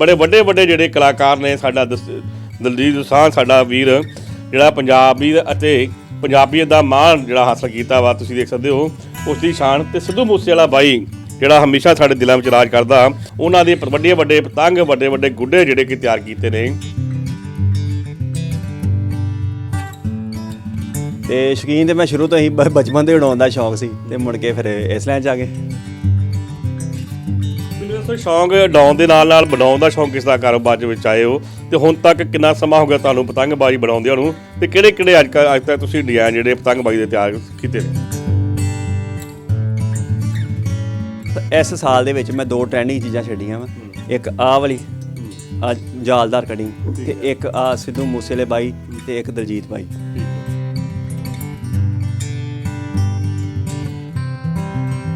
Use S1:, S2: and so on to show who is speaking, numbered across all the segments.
S1: ਬੜੇ ਵੱਡੇ ਵੱਡੇ ਜਿਹੜੇ ਕਲਾਕਾਰ ਨੇ ਸਾਡਾ ਦਸ- ਦਲਜੀਤ ਦੋਸਾਂਝ, ਸਾਡਾ ਵੀਰ, ਜਿਹੜਾ ਪੰਜਾਬੀ ਅਤੇ ਪੰਜਾਬੀਅਤ ਦਾ ਮਾਣ ਜਿਹੜਾ ਹਾਸਲ ਕੀਤਾ ਵਾ, ਤੁਸੀਂ ਦੇਖ ਸਕਦੇ ਹੋ। ਉਸ ਦੀ ਸ਼ਾਨ ਤੇ ਸਿੱਧੂ ਮੂਸੇਵਾਲਾ ਬਾਈ, ਜਿਹੜਾ ਹਮੇਸ਼ਾ ਸਾਡੇ ਦਿਲਾਂ ਵਿੱਚ ਰਾਜ ਕਰਦਾ, ਉਹਨਾਂ ਦੇ ਵੱਡੇ ਵੱਡੇ ਪਤੰਗ, ਵੱਡੇ ਵੱਡੇ ਗੁੱਡੇ ਜਿਹੜੇ ਕਿ ਤਿਆਰ ਕੀਤੇ ਨੇ।
S2: ਤੇ ਸ਼ੌਕੀਨ, ਤੇ ਮੈਂ ਸ਼ੁਰੂ ਤੋਂ ਹੀ ਬਚਪਨ ਤੋਂ ਹੀ ਉਡਾਉਣ ਦਾ ਸ਼ੌਕ ਸੀ, ਤੇ ਮੁੜ ਕੇ ਫਿਰ ਇਸ ਲਾਈਨ ਚ ਆ ਗਏ।
S1: ਦੱਸੋ ਸ਼ੌਂਕ ਡਾਉਣ ਦੇ ਨਾਲ ਨਾਲ ਬਣਾਉਣ ਦਾ ਸ਼ੌਂਕ ਕਿਸ ਦਾ ਕਾਰੋਬਾਰ ਦੇ ਵਿੱਚ ਆਏ ਹੋ। ਤੇ ਹੁਣ ਤੱਕ ਕਿੰਨਾ ਸਮਾਂ ਹੋ ਗਿਆ ਤੁਹਾਨੂੰ ਪਤੰਗਬਾਜ਼ੀ ਬਣਾਉਂਦਿਆਂ ਨੂੰ? ਤੇ ਕਿਹੜੇ ਕਿਹੜੇ ਅੱਜ ਕੱਲ੍ਹ ਅੱਜ ਤੱਕ ਤੁਸੀਂ ਡਿਜ਼ਾਈਨ ਜਿਹੜੇ ਪਤੰਗਬਾਜ਼ੀ ਦੇ ਤਿਆਰ ਕੀਤੇ ਨੇ?
S2: ਇਸ ਸਾਲ ਦੇ ਵਿੱਚ ਮੈਂ ਦੋ ਟ੍ਰੈਂਡਿੰਗ ਚੀਜ਼ਾਂ ਛੱਡੀਆਂ ਵਾ। ਇੱਕ ਆਹ ਵਾਲੀ ਆ ਜਾਲਦਾਰ ਕਟਿੰਗ ਤੇ ਇੱਕ ਆ ਸਿੱਧੂ ਮੂਸੇਲੇ ਬਾਈ ਤੇ ਇੱਕ ਦਲਜੀਤ ਬਾਈ।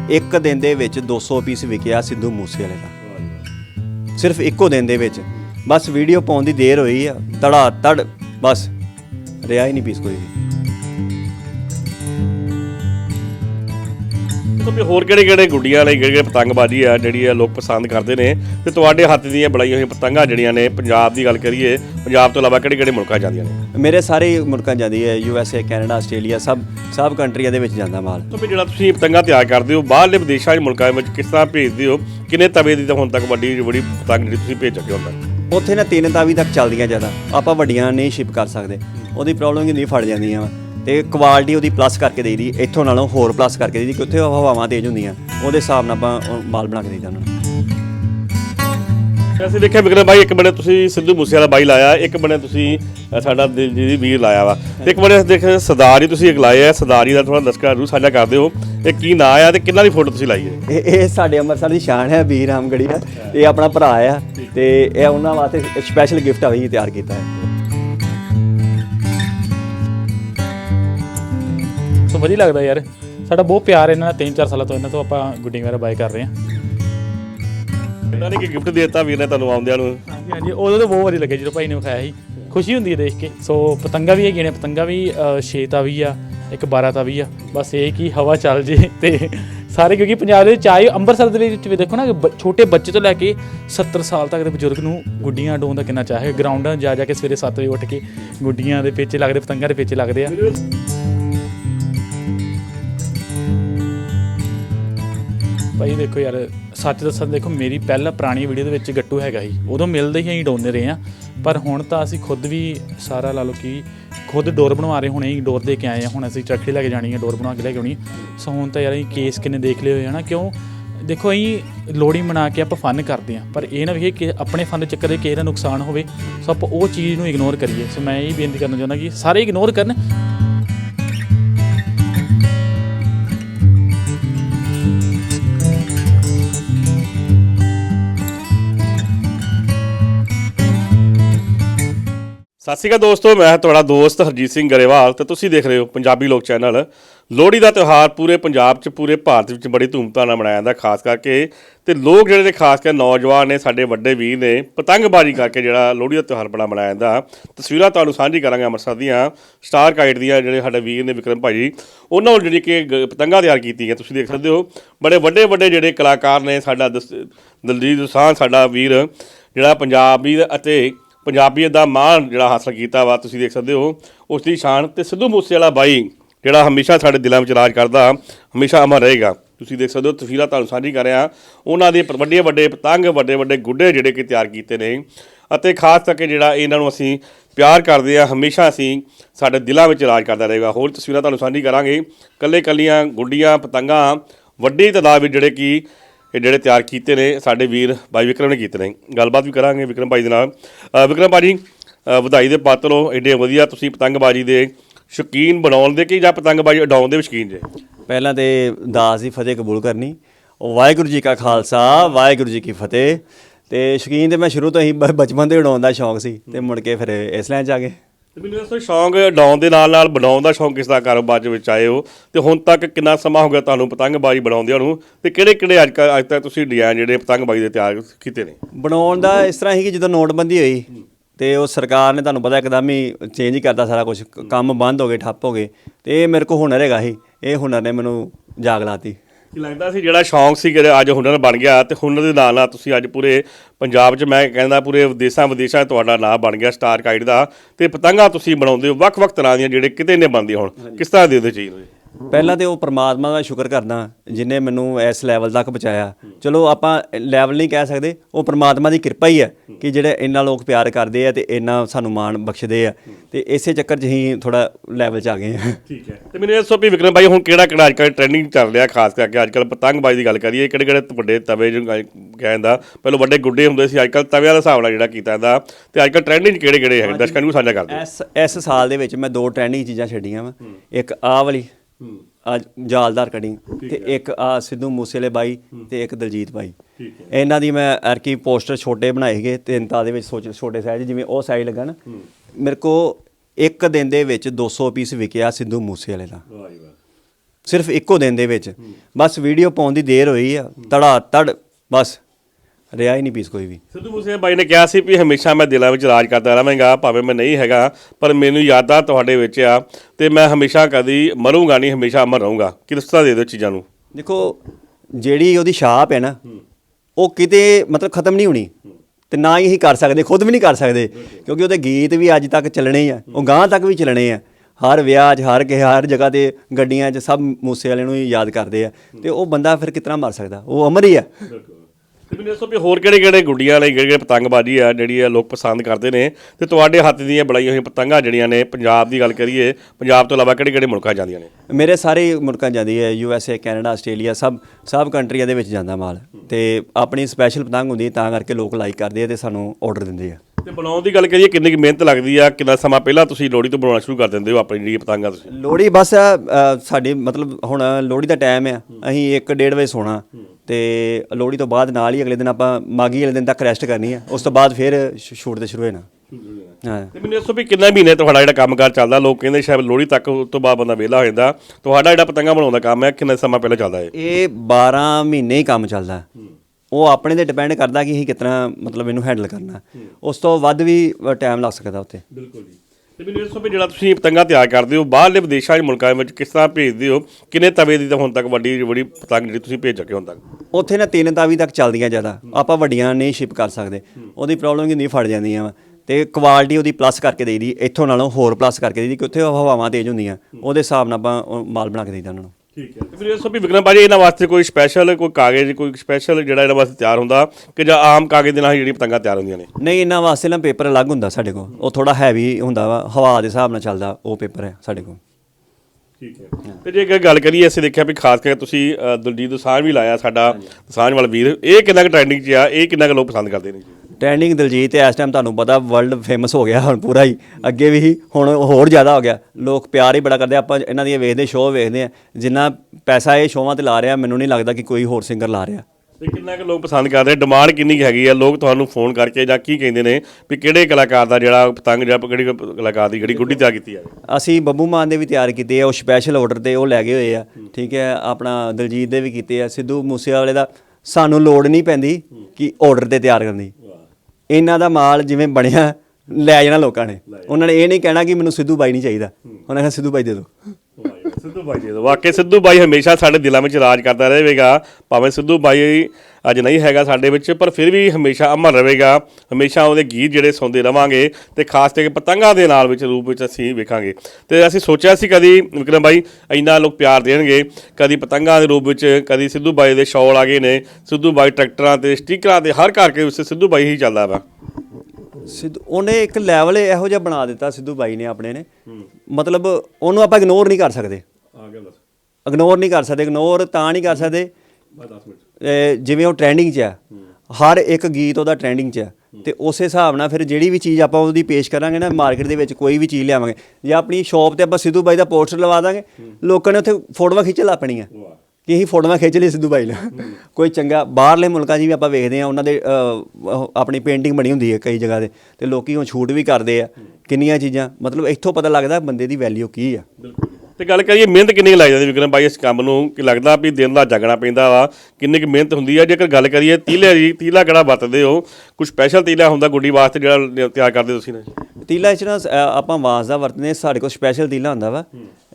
S2: ਇੱਕ ਦਿਨ ਦੇ ਵਿੱਚ 200 ਪੀਸ ਵਿਕਿਆ ਸਿੱਧੂ ਮੂਸੇਵਾਲੇ ਦਾ। ਸਿਰਫ ਇੱਕੋ ਦਿਨ ਦੇ ਵਿੱਚ। ਬਸ ਵੀਡੀਓ ਪਾਉਣ ਦੀ ਦੇਰ ਹੋਈ ਆ। ਤੜਾ ਤੜ ਬਸ। ਰਿਹਾ ਹੀ ਨਹੀਂ ਪੀਸ ਕੋਈ ਵੀ।
S1: ਵੀ ਹੋਰ ਕਿਹੜੇ ਕਿਹੜੇ ਗੁੱਡੀਆਂ ਨੇ ਕਿਹੜੇ ਪਤੰਗਬਾਜ਼ੀ ਆ ਜਿਹੜੀ ਆ ਲੋਕ ਪਸੰਦ ਕਰਦੇ ਨੇ ਤੇ ਤੁਹਾਡੇ ਹੱਥ ਦੀਆਂ ਬਣਾਈਆਂ ਹੋਈਆਂ ਪਤੰਗਾਂ ਜਿਹੜੀਆਂ ਨੇ ਪੰਜਾਬ ਦੀ ਗੱਲ ਕਰੀਏ ਪੰਜਾਬ ਤੋਂ ਇਲਾਵਾ ਕਿਹੜੇ ਕਿਹੜੇ ਮੁਲਕਾਂ ਜਾਂਦੀਆਂ ਨੇ?
S2: ਮੇਰੇ ਸਾਰੇ ਹੀ ਮੁਲਕਾਂ ਜਾਂਦੀ ਹੈ U S A Canada Australia ਸਭ ਸਭ ਕੰਟਰੀਆਂ ਦੇ ਵਿੱਚ ਜਾਂਦਾ ਮਾਲ।
S1: ਤਾਂ ਵੀ ਜਿਹੜਾ ਤੁਸੀਂ ਪਤੰਗਾਂ ਤਿਆਰ ਕਰਦੇ ਹੋ ਬਾਹਰਲੇ ਵਿਦੇਸ਼ਾਂ 'ਚ ਮੁਲਕਾਂ ਵਿੱਚ ਕਿਸ ਤਰ੍ਹਾਂ ਭੇਜਦੇ ਹੋ? ਕਿੰਨੇ ਤਵੇ ਦੀ ਤਾਂ ਹੁਣ ਤੱਕ ਵੱਡੀ ਬੜੀ ਪਤੰਗ ਜਿਹੜੀ ਤੁਸੀਂ ਭੇਜ ਚੁੱਕੇ ਹੋ
S2: ਉੱਥੇ ਨਾ ਤਿੰਨ ਤਾਵੀ ਤੱਕ ਚੱਲਦੀਆਂ ਜ਼ਿਆਦਾ। ਆਪਾਂ ਵੱਡੀਆਂ ਨਹੀਂ ਸ਼ਿਪ ਕਰ ਸਕਦੇ। ਉਹਦੀ ਪ੍ਰੋਬਲਮ ਹੁੰਦੀ ਫੜ ਜਾਂਦੀਆਂ ਵਾ। ਤੇ ਕੁਆਲਿਟੀ ਉਹਦੀ ਪਲੱਸ ਕਰਕੇ ਦੇਈਦੀ ਇੱਥੋਂ ਨਾਲੋਂ ਹੋਰ ਪਲੱਸ ਕਰਕੇ ਦੇਈਦੀ ਕਿ ਉੱਥੇ ਹਵਾਵਾਂ ਤੇਜ਼ ਹੁੰਦੀਆਂ। ਉਹਦੇ ਹਿਸਾਬ ਨਾਲ ਆਪਾਂ ਉਹ ਮਾਲ ਬਣਾ ਕੇ ਦੇਈਦਾ ਉਹਨਾਂ ਨੂੰ।
S1: ਅਸੀਂ ਦੇਖਿਆ ਵਿਕਰਮ ਭਾਈ ਇੱਕ ਬਣੇ ਤੁਸੀਂ ਸਿੱਧੂ ਮੂਸੇਵਾਲਾ ਬਾਈ ਲਾਇਆ ਇੱਕ ਬਣੇ ਤੁਸੀਂ ਅ, ਸਾਡਾ ਦਿਲਜੀਤ ਵੀਰ ਲਾਇਆ ਵਾ। ਤੇ ਇੱਕ ਬਣੇ ਦੇਖ ਸਰਦਾਰੀ ਤੁਸੀਂ ਇੱਕ ਲਾਇਆ ਸਰਦਾਰੀ ਦਾ ਥੋੜਾ ਦਸਕਾ ਰੂ ਸਾਂਝਾ ਕਰਦੇ ਹੋ ਇਹ ਕੀ ਨਾਂ ਆ ਤੇ ਕਿੰਨਾ ਦੀ ਫੋਟੋ ਤੁਸੀਂ ਲਾਈ ਹੈ?
S2: ਇਹ ਇਹ ਸਾਡੇ ਅੰਮ੍ਰਿਤਸਰ ਦੀ ਸ਼ਾਨ ਹੈ ਵੀਰ ਰਾਮਗੜੀ ਦਾ ਇਹ ਆਪਣਾ ਭਰਾ ਆ ਤੇ ਇਹ ਉਹਨਾਂ ਵਾਸਤੇ ਸਪੈਸ਼ਲ ਗਿਫਟ ਆ ਵੀ ਤਿਆਰ ਕੀਤਾ ਹੈ।
S3: ਵਧੀਆ ਲੱਗਦਾ ਯਾਰ। ਸਾਡਾ ਬਹੁਤ ਪਿਆਰ ਇਹਨਾਂ ਨਾਲ 3-4 ਸਾਲਾਂ ਤੋਂ ਇਹਨਾਂ ਤੋਂ ਆਪਾਂ ਗੁੱਡੀ ਵਗੈਰਾ ਬਾਈ ਕਰ ਰਹੇ ਹਾਂ।
S1: ਇਹਨਾਂ ਨੇ ਕੀ ਗਿਫਟ ਦਿੱਤਾ ਵੀਰ ਨੇ ਤੁਹਾਨੂੰ ਆਉਂਦਿਆਂ ਨੂੰ।
S3: ਹਾਂਜੀ ਹਾਂਜੀ ਉਦੋਂ ਤਾਂ ਬਹੁਤ ਵਧੀਆ ਲੱਗਿਆ ਜਦੋਂ ਭਾਈ ਨੇ ਵਿਖਾਇਆ ਸੀ। ਖੁਸ਼ੀ ਹੁੰਦੀ ਹੈ ਦੇਖ ਕੇ। ਸੋ ਪਤੰਗਾ ਵੀ ਹੈਗੀਆਂ ਨੇ ਪਤੰਗਾ ਵੀ 6 ਤਾਂ ਵੀ ਆ ਇੱਕ 12 ਤਾਂ ਵੀ ਆ। ਬਸ ਇਹ ਕਿ ਹਵਾ ਚੱਲ ਜੇ ਤੇ ਸਾਰੇ ਕਿਉਂਕਿ ਪੰਜਾਬ ਦੇ ਆਏ ਅੰਮ੍ਰਿਤਸਰ ਦੇ ਵਿੱਚ ਵੀ ਦੇਖੋ ਨਾ ਕਿ ਬ- ਛੋਟੇ ਬੱਚੇ ਤੋਂ ਲੈ ਕੇ 70 ਸਾਲ ਤੱਕ ਦੇ ਬਜ਼ੁਰਗ ਨੂੰ ਗੁੱਡੀਆਂ ਡੋਨ ਦਾ ਕਿੰਨਾ ਚਾਹ ਗਰਾਊਂਡਾਂ ਜਾ ਜਾ ਕੇ ਸਵੇਰੇ 7 ਵਜੇ ਉੱਠ ਕੇ ਗੁੱਡੀਆਂ ਦੇ ਪੇਚੇ ਲੱਗਦੇ ਪਤੰਗਾਂ ਦੇ ਪੇਚੇ ਲੱਗਦੇ ਆ। ਭਾਈ ਦੇਖੋ ਯਾਰ, ਸੱਚ ਦੱਸਾਂ ਦੇਖੋ, ਮੇਰੀ ਪਹਿਲਾਂ ਪੁਰਾਣੀ ਵੀਡੀਓ ਦੇ ਵਿੱਚ ਗੱਟੂ ਹੈਗਾ ਸੀ। ਉਦੋਂ ਮਿਲਦੇ ਹੀ ਅਸੀਂ ਡੋਨੇ ਰਹੇ ਆ ਪਰ ਹੁਣ ਤਾਂ ਅਸੀਂ ਖੁਦ ਵੀ ਸਾਰਾ ਲਾ ਲਓ ਕਿ ਖੁਦ ਡੋਰ ਬਣਵਾ ਰਹੇ ਹੁਣੇ ਹੀ ਡੋਰ ਦੇ ਕੇ ਆਏ ਆ ਹੁਣ ਅਸੀਂ ਚੱਕੜੀ ਲੈ ਕੇ ਜਾਣੀ ਹੈ, ਡੋਰ ਬਣਾ ਕੇ ਲੈ ਕੇ ਆਉਣੀ ਹੈ। ਸੋ ਹੁਣ ਤਾਂ ਯਾਰ, ਅਸੀਂ ਕੇਸ ਕਿੰਨੇ ਦੇਖ ਲਏ ਹੋਏ ਆ ਨਾ। ਕਿਉਂ? ਦੇਖੋ, ਅਸੀਂ ਲੋੜੀ ਮਨਾ ਕੇ ਆਪਾਂ ਫਨ ਕਰਦੇ ਆ ਪਰ ਇਹ ਨਾ ਵੀ ਕਿ ਆਪਣੇ ਫਨ ਦੇ ਚੱਕਰ ਦੇ ਕਿਸੇ ਦਾ ਨੁਕਸਾਨ ਹੋਵੇ। ਸੋ ਆਪਾਂ ਉਹ ਚੀਜ਼ ਨੂੰ ਇਗਨੋਰ ਕਰੀਏ। ਸੋ ਮੈਂ ਇਹ ਬੇਨਤੀ ਕਰਨਾ ਚਾਹੁੰਦਾ ਕਿ ਸਾਰੇ ਇਗਨੋਰ ਕਰਨ।
S1: ਸਤਿ ਸ਼੍ਰੀ ਅਕਾਲ ਦੋਸਤੋ, ਮੈਂ ਤੁਹਾਡਾ ਦੋਸਤ ਹਰਜੀਤ ਸਿੰਘ ਗਰੇਵਾਲ ਤੇ ਤੁਸੀਂ ਦੇਖ ਰਹੇ ਹੋ ਪੰਜਾਬੀ ਲੋਕ ਚੈਨਲ। ਲੋਹੜੀ ਦਾ ਤਿਉਹਾਰ ਪੂਰੇ ਪੰਜਾਬ 'ਚ, ਪੂਰੇ ਭਾਰਤ ਵਿੱਚ ਬੜੀ ਧੂਮਧਾਮ ਨਾਲ ਮਨਾਇਆ ਜਾਂਦਾ ਖਾਸ ਕਰਕੇ ਤੇ ਲੋਕ ਜਿਹੜੇ ਨੇ, ਖਾਸ ਕਰ ਨੌਜਵਾਨ ਨੇ, ਸਾਡੇ ਵੱਡੇ ਵੀਰ ਨੇ, ਪਤੰਗਬਾਜ਼ੀ ਕਰਕੇ ਜਿਹੜਾ ਲੋਹੜੀ ਦਾ ਤਿਉਹਾਰ ਬੜਾ ਮਨਾਇਆ ਜਾਂਦਾ ਤਸਵੀਰਾਂ ਤੁਹਾਨੂੰ ਸਾਂਝੀ ਕਰਾਂਗੇ ਅੰਮ੍ਰਿਤਸਰ ਦੀਆਂ, ਸਟਾਰ ਕਾਈਟ ਦੀਆਂ ਜਿਹੜੇ ਸਾਡੇ ਵੀਰ ਨੇ, ਵਿਕਰਮ ਭਾਜੀ ਉਹਨਾਂ ਨੂੰ ਜਿਹੜੀ ਕਿ ਗ- ਪਤੰਗਾਂ ਤਿਆਰ ਕੀਤੀਆਂ ਤੁਸੀਂ ਦੇਖ ਸਕਦੇ ਹੋ। ਬੜੇ ਵੱਡੇ ਵੱਡੇ ਜਿਹੜੇ ਕਲਾਕਾਰ ਨੇ, ਸਾਡਾ ਦਸ- ਦਲਜੀਤ ਦੋਸਾਂਝ, ਸਾਡਾ ਵੀਰ, ਜਿਹੜਾ ਪੰਜਾਬੀ ਅਤੇ ਪੰਜਾਬੀਅਤ ਦਾ ਮਾਣ ਜਿਹੜਾ ਹਾਸਲ ਕੀਤਾ ਵਾ, ਤੁਸੀਂ ਦੇਖ ਸਕਦੇ ਹੋ। ਉਸ ਦੀ ਸ਼ਾਨ ਤੇ ਸਿੱਧੂ ਮੂਸੇਵਾਲਾ ਬਾਈ ਜਿਹੜਾ ਹਮੇਸ਼ਾ ਸਾਡੇ ਦਿਲਾਂ ਵਿੱਚ ਰਾਜ ਕਰਦਾ, ਹਮੇਸ਼ਾ ਅਮਰ ਰਹੇਗਾ। ਤੁਸੀਂ ਦੇਖ ਸਕਦੇ ਹੋ, ਤਸਵੀਰਾਂ ਤੁਹਾਨੂੰ ਸਾਂਝੀ ਕਰ ਰਿਹਾ। ਉਹਨਾਂ ਦੇ ਵੱਡੇ ਵੱਡੇ ਪਤੰਗ ਵੱਡੇ ਵੱਡੇ ਗੁੱਡੇ ਜਿਹੜੇ ਕਿ ਤਿਆਰ ਕੀਤੇ ਨੇ। ਅਤੇ ਖਾਸ ਕਰਕੇ ਜਿਹੜਾ ਇਹਨਾਂ ਨੂੰ ਅਸੀਂ ਪਿਆਰ ਕਰਦੇ ਆ ਹਮੇਸ਼ਾ ਅਸੀਂ ਸਾਡੇ ਦਿਲਾਂ ਵਿੱਚ ਰਾਜ ਕਰਦਾ ਰਹੇਗਾ। ਹੋਰ ਤਸਵੀਰਾਂ ਤੁਹਾਨੂੰ ਸਾਂਝੀ ਕਰਾਂਗੇ। ਕੱਲੇ ਕੱਲੀਆਂ ਗੁੱਡੀਆਂ, ਪਤੰਗਾਂ, ਵੱਡੀ ਤਾਦਾਦ ਵਿੱਚ ਜਿਹੜੇ ਕਿ ਇਹ ਜਿਹੜੇ ਤਿਆਰ ਕੀਤੇ ਨੇ ਸਾਡੇ ਵੀਰ ਬਾਈ ਵਿਕਰਮ ਨੇ ਕੀਤੇ ਨੇ। ਗੱਲਬਾਤ ਵੀ ਕਰਾਂਗੇ ਵਿਕਰਮ ਭਾਈ ਦੇ ਨਾਲ। ਵਿਕਰਮ ਭਾਜੀ ਅ, ਵਧਾਈ ਦੇ ਪਾਤਰ ਹੋ ਐਡੇ ਵਧੀਆ ਤੁਸੀਂ ਪਤੰਗਬਾਜ਼ੀ ਦੇ ਸ਼ੌਕੀਨ ਬਣਾਉਣ ਦੇ ਕਿ ਜਾਂ ਪਤੰਗਬਾਜ਼ੀ ਉਡਾਉਣ ਦੇ ਸ਼ੌਕੀਨ ਜੇ?
S2: ਪਹਿਲਾਂ ਤੇ ਦਾਸ ਦੀ ਫਤਿਹ ਕਬੂਲ ਕਰਨੀ। ਵਾਹਿਗੁਰੂ ਜੀ ਕਾ ਖਾਲਸਾ ਵਾਹਿਗੁਰੂ ਜੀ ਕੀ ਫਤਿਹ। ਤੇ ਸ਼ੌਕੀਨ ਤੇ ਮੈਂ ਸ਼ੁਰੂ ਤੋਂ ਹੀ ਬਚਪਨ ਤੋਂ ਉਡਾਉਣ ਦਾ ਸ਼ੌਂਕ ਸੀ ਤੇ ਮੁੜ ਕੇ ਫਿਰ ਇਸ ਲਾਈਨ ਚ ਆ ਗਏ।
S1: ਤੇ ਮੈਨੂੰ ਦੱਸੋ ਸ਼ੌਂਕ ਡਾਉਣ ਦੇ ਨਾਲ ਨਾਲ ਬਣਾਉਣ ਦਾ ਸ਼ੌਂਕ ਕਿਸ ਦਾ ਕਾਰੋਬਾਰ ਦੇ ਵਿੱਚ ਆਏ ਹੋ। ਤੇ ਹੁਣ ਤੱਕ ਕਿੰਨਾ ਸਮਾਂ ਹੋ ਗਿਆ ਤੁਹਾਨੂੰ ਪਤੰਗਬਾਜ਼ੀ ਬਣਾਉਂਦਿਆਂ ਨੂੰ? ਤੇ ਕਿਹੜੇ ਕਿਹੜੇ ਅੱਜ ਕੱਲ੍ਹ ਅੱਜ ਤੱਕ ਤੁਸੀਂ ਡਿਜ਼ਾਈਨ ਜਿਹੜੇ ਪਤੰਗਬਾਜ਼ੀ ਦੇ ਤਿਆਰ ਕੀਤੇ ਨੇ?
S2: ਬਣਾਉਣ ਦਾ ਇਸ ਤਰ੍ਹਾਂ ਹੀ ਕਿ ਜਦੋਂ ਨੋਟਬੰਦੀ ਹੋਈ, ਤੇ ਉਹ ਸਰਕਾਰ ਨੇ ਤੁਹਾਨੂੰ ਪਤਾ ਇੱਕਦਮ ਹੀ ਚੇਂਜ ਹੀ ਕਰਤਾ ਸਾਰਾ ਕੁਝ ਕੰਮ ਬੰਦ ਹੋ ਗਏ, ਠੱਪ ਹੋ ਗਏ। ਤੇ ਇਹ ਮੇਰੇ ਕੋਲ ਹੁਨਰ ਹੈਗਾ ਸੀ। ਇਹ ਹੁਨਰ ਨੇ ਮੈਨੂੰ ਜਾਗ ਲਾਤੀ।
S1: ਕੀ ਲੱਗਦਾ ਸੀ ਜਿਹੜਾ ਸ਼ੌਂਕ ਸੀ ਕਿ ਅੱਜ ਹੁਨਰ ਬਣ ਗਿਆ ਤੇ ਹੁਨਰ ਦੇ ਨਾਲ ਨਾਲ ਤੁਸੀਂ ਅੱਜ ਪੂਰੇ ਪੰਜਾਬ 'ਚ ਮੈਂ ਕਹਿੰਦਾ ਪੂਰੇ ਦੇਸ਼ਾਂ ਵਿਦੇਸ਼ਾਂ 'ਚ ਤੁਹਾਡਾ ਨਾਮ ਬਣ ਗਿਆ ਸਟਾਰ ਕਾਈਟ ਦਾ ਤੇ ਪਤੰਗਾਂ ਤੁਸੀਂ ਬਣਾਉਂਦੇ ਹੋ ਵੱਖ-ਵੱਖ ਤਰ੍ਹਾਂ ਦੀਆਂ ਜਿਹੜੇ ਕਿਤੇ ਨੇ ਬਣਦੀਆਂ ਹੁਣ ਕਿਸ ਤਰ੍ਹਾਂ ਦੇ ਉਹਦੇ ਚੀਜ਼ ਨੂੰ?
S2: ਪਹਿਲਾਂ ਤੇ ਉਹ ਪ੍ਰਮਾਤਮਾ ਦਾ ਸ਼ੁਕਰ ਕਰਦਾ ਜਿਨੇ ਮੈਨੂੰ ਇਸ ਲੈਵਲ ਤੱਕ ਪਹੁੰਚਾਇਆ। ਚਲੋ ਆਪਾਂ ਲੈਵਲ ਨਹੀਂ ਕਹਿ ਸਕਦੇ ਉਹ ਪ੍ਰਮਾਤਮਾ ਦੀ ਕਿਰਪਾ ਹੀ ਹੈ ਕਿ ਜਿਹੜੇ ਇੰਨਾ ਲੋਕ ਪਿਆਰ ਕਰਦੇ ਆ ਤੇ ਇੰਨਾ ਸਾਨੂੰ ਮਾਣ ਬਖਸ਼ਦੇ ਆ। ਤੇ ਇਸੇ ਚੱਕਰ 'ਚ ਹੀ ਥੋੜਾ ਲੈਵਲ 'ਚ ਆ ਗਏ ਆ
S1: ਠੀਕ ਹੈ। ਤੇ ਮੈਨੂੰ ਇਹ ਵੀ ਵਿਕਰਮ ਭਾਈ ਹੁਣ ਕਿਹੜਾ ਕਿਹੜਾ ਅੱਜਕੱਲ ਟ੍ਰੈਂਡਿੰਗ ਚੱਲ ਰਿਹਾ ਖਾਸ ਕਰਕੇ? ਅੱਜਕੱਲ ਪਤੰਗਬਾਜ਼ੀ ਦੀ ਗੱਲ ਕਰੀਏ ਕਿਹੜੇ ਕਿਹੜੇ ਵੱਡੇ ਤਵੇ ਜੋ ਕਹਿੰਦਾ ਪਹਿਲਾਂ ਵੱਡੇ ਗੁੱਡੇ ਹੁੰਦੇ ਸੀ ਅੱਜਕੱਲ ਤਵਿਆਂ ਦਾ ਹਿਸਾਬ ਨਾਲ ਜਿਹੜਾ ਕੀਤਾ ਜਾਂਦਾ। ਤੇ ਅੱਜਕੱਲ ਟ੍ਰੈਂਡਿੰਗ ਕਿਹੜੇ ਕਿਹੜੇ ਹੈਗੇ? ਦਰਸ਼ਕਾਂ ਨੂੰ ਸਾਂਝਾ ਕਰਦੇ
S2: ਇਸ ਇਸ ਸਾਲ ਦੇ ਵਿੱਚ ਮੈਂ ਦੋ ਟ੍ਰੈਂਡਿੰਗ ਚੀਜ਼ਾਂ ਛੱਡੀਆਂ ਵਾ। ਇੱਕ ਆਹ ਵਾਲੀ ਆ ਜਾਲਦਾਰ ਕਟਿੰਗ ਤੇ ਇੱਕ ਆ ਸਿੱਧੂ ਮੂਸੇਲੇ ਬਾਈ ਤੇ ਇੱਕ ਦਲਜੀਤ ਬਾਈ। ਇਹਨਾਂ ਦੀ ਮੈਂ ਅਰਕੀ ਪੋਸਟਰ ਛੋਟੇ ਬਣਾਏ ਸੀਗੇ ਤਿੰਨ ਤਾਂ ਦੇ ਵਿੱਚ ਸੋਚ- ਛੋਟੇ ਸਾਈਜ਼ ਜਿਵੇਂ ਉਹ ਸਾਈਜ਼ ਲੱਗਾ ਨਾ ਮੇਰੇ ਕੋ ਇੱਕ ਦਿਨ ਦੇ ਵਿੱਚ 200 ਪੀਸ ਵਿਕਿਆ ਸਿੱਧੂ ਮੂਸੇਵਾਲੇ ਦਾ।
S1: ਵਾਹ ਜੀ ਵਾਹ।
S2: ਸਿਰਫ ਇੱਕੋ ਦਿਨ ਦੇ ਵਿੱਚ। ਬਸ ਵੀਡੀਓ ਪਾਉਣ ਦੀ ਦੇਰ ਹੋਈ ਆ ਤੜਾ ਤੜ ਬਸ। ਰਿਹਾ ਹੀ ਨਹੀਂ ਪੀਸ ਕੋਈ ਵੀ।
S1: ਸਿੱਧੂ ਮੂਸੇ ਬਾਈ ਨੇ ਕਿਹਾ ਸੀ ਵੀ ਹਮੇਸ਼ਾ ਮੈਂ ਦਿਲਾਂ ਵਿੱਚ ਰਾਜ ਕਰਦਾ ਰਹਾਂਗਾ ਭਾਵੇਂ ਮੈਂ ਨਹੀਂ ਹੈਗਾ ਪਰ ਮੈਨੂੰ ਯਾਦਾਂ ਤੁਹਾਡੇ ਵਿੱਚ ਆ ਤੇ ਮੈਂ ਹਮੇਸ਼ਾ ਕਦੀ ਮਰੂੰਗਾ ਨਹੀਂ ਹਮੇਸ਼ਾ ਅਮਰ ਰਹੂੰਗਾ। ਕਿਸ ਤਰ੍ਹਾਂ ਦੇ ਦਿਓ ਚੀਜ਼ਾਂ ਨੂੰ।
S2: ਦੇਖੋ ਜਿਹੜੀ ਉਹਦੀ ਛਾਪ ਹੈ ਨਾ ਉਹ ਕਿਤੇ ਮਤਲਬ ਖਤਮ ਨਹੀਂ ਹੋਣੀ ਤੇ ਨਾ ਹੀ ਅਸੀਂ ਕਰ ਸਕਦੇ ਖੁਦ ਵੀ ਨਹੀਂ ਕਰ ਸਕਦੇ ਕਿਉਂਕਿ ਉਹਦੇ ਗੀਤ ਵੀ ਅੱਜ ਤੱਕ ਚੱਲਣੇ ਹੀ ਆ ਉਹ ਗਾਂ ਤੱਕ ਵੀ ਚੱਲਣੇ ਆ। ਹਰ ਵਿਆਹ 'ਚ ਹਰ ਕਿਸੇ ਹਰ ਜਗ੍ਹਾ ਤੇ ਗੱਡੀਆਂ 'ਚ ਸਭ ਮੂਸੇ ਵਾਲੇ ਨੂੰ ਹੀ ਯਾਦ ਕਰਦੇ ਆ ਤੇ ਉਹ ਬੰਦਾ ਫਿਰ ਕਿਤਨਾ ਮਰ ਸਕਦਾ ਉਹ ਅਮਰ ਹੀ ਆ।
S1: ਮੈਨੂੰ ਦੱਸੋ ਵੀ ਹੋਰ ਕਿਹੜੇ ਕਿਹੜੇ ਗੁੱਡੀਆਂ ਨੇ ਕਿਹੜੇ ਕਿਹੜੇ ਪਤੰਗਬਾਜ਼ੀ ਆ, ਜਿਹੜੀ ਆ ਲੋਕ ਪਸੰਦ ਕਰਦੇ ਨੇ ਤੇ ਤੁਹਾਡੇ ਹੱਥ ਦੀਆਂ ਬਣਾਈਆਂ ਹੋਈਆਂ ਪਤੰਗਾਂ ਜਿਹੜੀਆਂ ਨੇ ਪੰਜਾਬ ਦੀ ਗੱਲ ਕਰੀਏ, ਪੰਜਾਬ ਤੋਂ ਇਲਾਵਾ ਕਿਹੜੇ ਕਿਹੜੇ ਮੁਲਕਾਂ ਜਾਂਦੀਆਂ ਨੇ?
S2: ਮੇਰੇ ਸਾਰੇ ਮੁਲਕਾਂ ਜਾਂਦੀ ਹੈ, U S A, Canada, Australia, ਸਭ ਸਭ ਕੰਟਰੀਆਂ ਦੇ ਵਿੱਚ ਜਾਂਦਾ ਮਾਲ ਤੇ ਆਪਣੀ ਸਪੈਸ਼ਲ ਪਤੰਗ ਹੁੰਦੀ ਤਾਂ ਕਰਕੇ ਲੋਕ ਲਾਈਕ ਕਰਦੇ ਆ ਤੇ ਸਾਨੂੰ ਆਰਡਰ ਦਿੰਦੇ ਆ।
S1: ਤੇ ਬਣਾਉਣ ਦੀ ਗੱਲ ਕਰੀਏ ਕਿੰਨੀ ਕੁ ਮਿਹਨਤ ਲੱਗਦੀ ਆ ਕਿੰਨਾ ਸਮਾਂ ਪਹਿਲਾਂ ਤੁਸੀਂ ਲੋਹੜੀ ਤੋਂ ਬਣਾਉਣਾ ਸ਼ੁਰੂ ਕਰ ਦਿੰਦੇ ਹੋ ਆਪਣੀ ਜਿਹੜੀ ਪਤੰਗਾਂ ਤੁਸੀਂ?
S2: ਲੋਹੜੀ ਬਸ ਅ, ਸਾਡੀ ਮਤਲਬ ਹੁਣ ਲੋਹੜੀ ਦਾ ਟਾਈਮ ਆ ਅਸੀਂ 1:30 ਵਜੇ ਸੋਣਾ ਤੇ ਲੋਹੜੀ ਤੋਂ ਬਾਅਦ ਨਾਲ ਹੀ ਅਗਲੇ ਦਿਨ ਆਪਾਂ ਮਾਗੀ ਵਾਲੇ ਦਿਨ ਤੱਕ ਰੈਸਟ ਕਰਨੀ ਆ ਉਸ ਤੋਂ ਬਾਅਦ ਫਿਰ ਸ਼- ਸ਼ੂਟ ਤੇ ਸ਼ੁਰੂ ਹੋਣਾ ਹਾਂ।
S1: ਤੇ ਮੈਨੂੰ ਦੱਸੋ ਵੀ ਕਿੰਨਾ ਮਹੀਨੇ ਤੁਹਾਡਾ ਜਿਹੜਾ ਕੰਮਕਾਰ ਚੱਲਦਾ ਲੋਕ ਕਹਿੰਦੇ ਸ਼ਾਇਦ ਲੋਹੜੀ ਤੱਕ ਉਸ ਤੋਂ ਬਾਅਦ ਬੰਦਾ ਵਿਹਲਾ ਹੋ ਜਾਂਦਾ ਤੁਹਾਡਾ ਜਿਹੜਾ ਪਤੰਗਾਂ ਬਣਾਉਣ ਦਾ ਕੰਮ ਹੈ ਕਿੰਨਾ ਸਮਾਂ ਪਹਿਲਾਂ ਚੱਲਦਾ ਹੈ
S2: ਇਹ 12 ਮਹੀਨੇ ਹੀ ਕੰਮ ਚੱਲਦਾ। ਉਹ ਆਪਣੇ ਤੇ ਡਿਪੈਂਡ ਕਰਦਾ ਕਿ ਅਸੀਂ ਕਿਤਨਾ ਮਤਲਬ ਇਹਨੂੰ ਹੈਂਡਲ ਕਰਨਾ। ਉਸ ਤੋਂ ਵੱਧ ਵੀ ਟਾਈਮ ਲੱਗ ਸਕਦਾ ਉੱਤੇ
S1: ਬਿਲਕੁਲ ਜੀ। ਤੇ ਮੈਨੂੰ ਦੱਸੋ ਵੀ ਜਿਹੜਾ ਤੁਸੀਂ ਪਤੰਗਾਂ ਤਿਆਰ ਕਰਦੇ ਹੋ ਬਾਹਰਲੇ ਵਿਦੇਸ਼ਾਂ ਦੇ ਮੁਲਕਾਂ ਵਿੱਚ ਕਿਸ ਤਰ੍ਹਾਂ ਭੇਜਦੇ ਹੋ? ਕਿੰਨੇ ਤਵੇ ਦੀ ਤਾਂ ਹੁਣ ਤੱਕ ਵੱਡੀ ਵੱਡੀ ਪਤੰਗ ਜਿਹੜੀ ਤੁਸੀਂ ਭੇਜ ਚੁੱਕੇ ਹੋ ਹੁਣ ਤੱਕ?
S2: ਉੱਥੇ ਨਾ ਤਿੰਨ ਤਾਵੀ ਤੱਕ ਚੱਲਦੀਆਂ ਜ਼ਿਆਦਾ। ਆਪਾਂ ਵੱਡੀਆਂ ਨਹੀਂ ਸ਼ਿਪ ਕਰ ਸਕਦੇ। ਉਹਦੀ ਪ੍ਰੋਬਲਮ ਕੀ ਨਹੀਂ ਫੜ ਜਾਂਦੀਆਂ ਵਾ। ਤੇ ਕੁਆਲਿਟੀ ਉਹਦੀ ਪਲੱਸ ਕਰਕੇ ਦੇਈਦੀ। ਇੱਥੋਂ ਨਾਲੋਂ ਹੋਰ ਪਲੱਸ ਕਰਕੇ ਦੇਈਦੀ ਕਿ ਉੱਥੇ ਹਵਾਵਾਂ ਤੇਜ਼ ਹੁੰਦੀਆਂ। ਉਹਦੇ ਹਿਸਾਬ ਨਾਲ ਆਪਾਂ ਉਹ ਮਾਲ ਬਣਾ ਕੇ ਦੇਈਦਾ ਉਹਨਾਂ ਨੂੰ।
S1: ਠੀਕ ਹੈ। ਤੇ ਇਹ ਦੱਸੋ ਵੀ ਵਿਕਰਮ ਭਾਜੀ ਇਹਨਾਂ ਵਾਸਤੇ ਕੋਈ ਸਪੈਸ਼ਲ ਕੋਈ ਕਾਗਜ਼ ਕੋਈ ਸਪੈਸ਼ਲ ਜਿਹੜਾ ਇਹਨਾਂ ਵਾਸਤੇ ਤਿਆਰ ਹੁੰਦਾ ਕਿ ਜਾਂ ਆਮ ਕਾਗਜ਼ ਦੇ ਨਾਲ ਹੀ ਜਿਹੜੀ ਪਤੰਗਾਂ ਤਿਆਰ ਹੁੰਦੀਆਂ ਨੇ?
S2: ਨਹੀਂ ਇਹਨਾਂ ਵਾਸਤੇ ਨਾ ਪੇਪਰ ਅਲੱਗ ਹੁੰਦਾ ਸਾਡੇ ਕੋਲ। ਉਹ ਥੋੜਾ ਹੈਵੀ ਹੁੰਦਾ ਵਾ ਹਵਾ ਦੇ ਹਿਸਾਬ ਨਾਲ ਚੱਲਦਾ ਉਹ ਪੇਪਰ ਹੈ ਸਾਡੇ ਕੋਲ।
S1: ਠੀਕ ਹੈ। ਤੇ ਜੇ ਅਗਰ ਗੱਲ ਕਰੀਏ ਅਸੀਂ ਦੇਖਿਆ ਵੀ ਖਾਸ ਕਰਕੇ ਤੁਸੀਂ ਅ, ਦਲਜੀਤ ਦੋਸਾਂਝ ਵੀ ਲਾਇਆ ਸਾਡਾ ਦੋਸਾਂਝ ਵਾਲਾ ਵੀਰ ਇਹ ਕਿੰਨਾ ਕੁ ਟ੍ਰੈਂਡਿੰਗ 'ਚ ਆ ਇਹ ਕਿੰਨਾ ਕੁ ਲੋਕ ਪਸੰਦ ਕਰਦੇ ਨੇ? ਜੀ
S2: ਟ੍ਰੈਂਡਿੰਗ ਦਲਜੀਤ ਇਸ ਟਾਈਮ ਤੁਹਾਨੂੰ ਪਤਾ ਵਰਲਡ ਫੇਮਸ ਹੋ ਗਿਆ ਹੁਣ ਪੂਰਾ ਹੀ। ਅੱਗੇ ਵੀ ਸੀ, ਹੁਣ ਹੋਰ ਜ਼ਿਆਦਾ ਹੋ ਗਿਆ। ਲੋਕ ਪਿਆਰ ਹੀ ਬੜਾ ਕਰਦੇ ਆ। ਆਪਾਂ ਇਹਨਾਂ ਦੀਆਂ ਵੇਖਦੇ ਸ਼ੋਅ ਵੇਖਦੇ ਆ। ਜਿੰਨਾ ਪੈਸਾ ਇਹ ਸ਼ੋਆਂ ਤੇ ਲਾ ਰਿਹਾ ਮੈਨੂੰ ਨਹੀਂ ਲੱਗਦਾ ਕਿ ਕੋਈ ਹੋਰ ਸਿੰਗਰ ਲਾ ਰਿਹਾ।
S1: ਤੇ ਕਿੰਨਾ ਕੁ ਲੋਕ ਪਸੰਦ ਕਰਦੇ ਡਿਮਾਂਡ ਕਿੰਨੀ ਹੈਗੀ ਆ? ਲੋਕ ਤੁਹਾਨੂੰ ਫੋਨ ਕਰਕੇ ਜਾਂ ਕੀ ਕਹਿੰਦੇ ਨੇ ਵੀ ਕਿਹੜੇ ਕਲਾਕਾਰ ਦਾ ਜਿਹੜਾ ਪਤੰਗ ਜਾਂ ਕਿਹੜੀ ਕਲਾਕਾਰ ਦੀ ਜਿਹੜੀ ਗੁੱਡੀ ਤਿਆਰ ਕੀਤੀ ਜਾਵੇ
S2: ਅਸੀਂ ਬੱਬੂ ਮਾਨ ਦੇ ਵੀ ਤਿਆਰ ਕੀਤੇ ਆ। ਉਹ ਸਪੈਸ਼ਲ ਆਰਡਰ ਤੇ ਉਹ ਲੈ ਗਏ ਹੋਏ ਆ। ਠੀਕ ਹੈ ਆਪਣਾ ਦਲਜੀਤ ਦੇ ਵੀ ਕੀਤੇ ਆ। ਸਿੱਧੂ ਮੂਸੇਵਾਲੇ ਦਾ ਸਾਨੂੰ ਲੋੜ ਨਹੀਂ ਪੈਂਦੀ ਕਿ ਆਰਡਰ ਤੇ ਤਿਆਰ ਕਰਨ ਦੀ। ਇਹਨਾਂ ਦਾ ਮਾਲ ਜਿਵੇਂ ਬਣਿਆ ਲੈ ਜਾਣਾ ਲੋਕਾਂ ਨੇ। ਉਹਨਾਂ ਨੇ ਇਹ ਨਹੀਂ ਕਹਿਣਾ ਕਿ ਮੈਨੂੰ ਸਿੱਧੂ ਬਾਈ ਨਹੀਂ ਚਾਹੀਦਾ। ਉਹਨਾਂ ਨੇ ਸਿੱਧੂ ਬਾਈ ਦੇ ਦਿਓ।
S1: ਸਿੱਧੂ ਬਾਈ ਜੀ ਦਾ। ਵਾਕਈ ਸਿੱਧੂ ਬਾਈ ਹਮੇਸ਼ਾ ਸਾਡੇ ਦਿਲਾਂ ਵਿੱਚ ਰਾਜ ਕਰਦਾ ਰਹੇਗਾ। ਭਾਵੇਂ ਸਿੱਧੂ ਬਾਈ ਅੱਜ ਨਹੀਂ ਹੈਗਾ ਸਾਡੇ ਵਿੱਚ, ਪਰ ਫਿਰ ਵੀ ਹਮੇਸ਼ਾ ਅਮਰ ਰਹੇਗਾ। ਹਮੇਸ਼ਾ ਉਹਦੇ ਗੀਤ ਜਿਹੜੇ ਸੁਣਦੇ ਰਵਾਂਗੇ ਤੇ ਖਾਸ ਕਰਕੇ ਪਤੰਗਾਂ ਦੇ ਨਾਲ ਵਿੱਚ ਰੂਪ ਵਿੱਚ ਅਸੀਂ ਵੇਖਾਂਗੇ। ਤੇ ਅਸੀਂ ਸੋਚਿਆ ਸੀ ਕਦੀ ਵਿਕਰਮ ਬਾਈ ਇੰਨਾ ਲੋਕ ਪਿਆਰ ਦੇਣਗੇ, ਕਦੀ ਪਤੰਗਾਂ ਦੇ ਰੂਪ ਵਿੱਚ, ਕਦੀ ਸਿੱਧੂ ਬਾਈ ਦੇ ਸ਼ੌਲ ਆ ਗਏ ਨੇ, ਸਿੱਧੂ ਬਾਈ ਟਰੈਕਟਰਾਂ ਤੇ ਸਟickਰਾਂ ਤੇ, ਹਰ ਕਰਕੇ ਕੇ ਸਿੱਧੂ ਬਾਈ ਹੀ ਚੱਲਦਾ ਵਾ
S2: ਸਿੱਧੂ, ਉਹਨੇ ਇੱਕ ਲੈਵਲ ਇਹੋ ਜਿਹਾ ਬਣਾ ਦਿੱਤਾ ਸਿੱਧੂ ਬਾਈ ਨੇ ਆਪਣੇ ਨੇ। ਮਤਲਬ ਉਹਨੂੰ ਆਪਾਂ ਇਗਨੋਰ ਨਹੀਂ ਕਰ ਸਕਦੇ।
S1: ਆ ਗਿਆ ਬਸ
S2: ਇਗਨੋਰ ਨਹੀਂ ਕਰ ਸਕਦੇ ਇਗਨੋਰ ਤਾਂ ਨਹੀਂ ਕਰ ਸਕਦੇ।
S1: ਬਸ 10 ਮਿੰਟ।
S2: ਜਿਵੇਂ ਉਹ ਟ੍ਰੈਂਡਿੰਗ 'ਚ ਆ ਹਰ ਇੱਕ ਗੀਤ ਉਹਦਾ ਟ੍ਰੈਂਡਿੰਗ 'ਚ ਆ। ਤੇ ਉਸੇ ਹਿਸਾਬ ਨਾਲ ਫਿਰ ਜਿਹੜੀ ਵੀ ਚੀਜ਼ ਆਪਾਂ ਉਹਦੀ ਪੇਸ਼ ਕਰਾਂਗੇ ਨਾ ਮਾਰਕੀਟ ਦੇ ਵਿੱਚ ਕੋਈ ਵੀ ਚੀਜ਼ ਲਿਆਵਾਂਗੇ। ਜਾਂ ਆਪਣੀ ਸ਼ਾਪ ਤੇ ਆਪਾਂ ਸਿੱਧੂ ਬਾਈ ਦਾ ਪੋਸਟਰ ਲਵਾ ਦਾਂਗੇ ਲੋਕਾਂ ਨੇ ਉੱਥੇ ਫੋਟੋਆਂ ਖਿੱਚ ਲਾ ਆਪਣੀਆਂ ਕਿ ਅਸੀਂ ਫੋਟੋਆਂ ਖਿੱਚ ਲਈ ਸਿੱਧੂ ਬਾਈ ਨਾਲ। ਕੋਈ ਚੰਗਾ ਬਾਹਰਲੇ ਮੁਲਕਾਂ 'ਚ ਵੀ ਆਪਾਂ ਵੇਖਦੇ ਆ ਉਹਨਾਂ ਦੇ ਉਹ ਆਪਣੀ ਪੇਂਟਿੰਗ ਬਣੀ ਹੁੰਦੀ ਹੈ ਕਈ ਜਗ੍ਹਾ ਤੇ। ਤੇ ਲੋਕੀ ਉਹ ਛੂਟ ਵੀ ਕਰਦੇ ਆ। ਕਿੰਨੀਆਂ ਚੀਜ਼ਾਂ ਮਤਲਬ ਇੱਥੋਂ ਪਤਾ ਲੱਗਦਾ ਬੰਦੇ ਦੀ ਵੈਲਿਊ ਕੀ ਆ।
S1: ਤੇ ਗੱਲ ਕਰੀਏ ਮਿਹਨਤ ਕਿੰਨੀ ਕੁ ਲੱਗ ਜਾਂਦੀ ਵਿਕਰਮ ਭਾਈ ਇਸ ਕੰਮ ਨੂੰ? ਕਿ ਲੱਗਦਾ ਵੀ ਦਿਨ ਦਾ ਜਾਗਣਾ ਪੈਂਦਾ ਵਾ ਕਿੰਨੀ ਕੁ ਮਿਹਨਤ ਹੁੰਦੀ ਆ? ਜੇਕਰ ਗੱਲ ਕਰੀਏ ਤੀਲੇ ਦੀ ਤੀਲਾ ਕਿਹੜਾ ਵਰਤਦੇ ਹੋ? ਕੋਈ ਸਪੈਸ਼ਲ ਤੀਲਾ ਹੁੰਦਾ ਗੁੱਡੀ ਵਾਸਤੇ ਜਿਹੜਾ ਤਿਆਰ ਕਰਦੇ ਤੁਸੀਂ ਨੇ?
S2: ਤੀਲਾ ਇਸ ਤਰ੍ਹਾਂ ਅ, ਆਪਾਂ ਵਾਂਸ ਦਾ ਵਰਤਨੇ ਸਾਡੇ ਕੋਲ ਸਪੈਸ਼ਲ ਤੀਲਾ ਹੁੰਦਾ ਵਾ।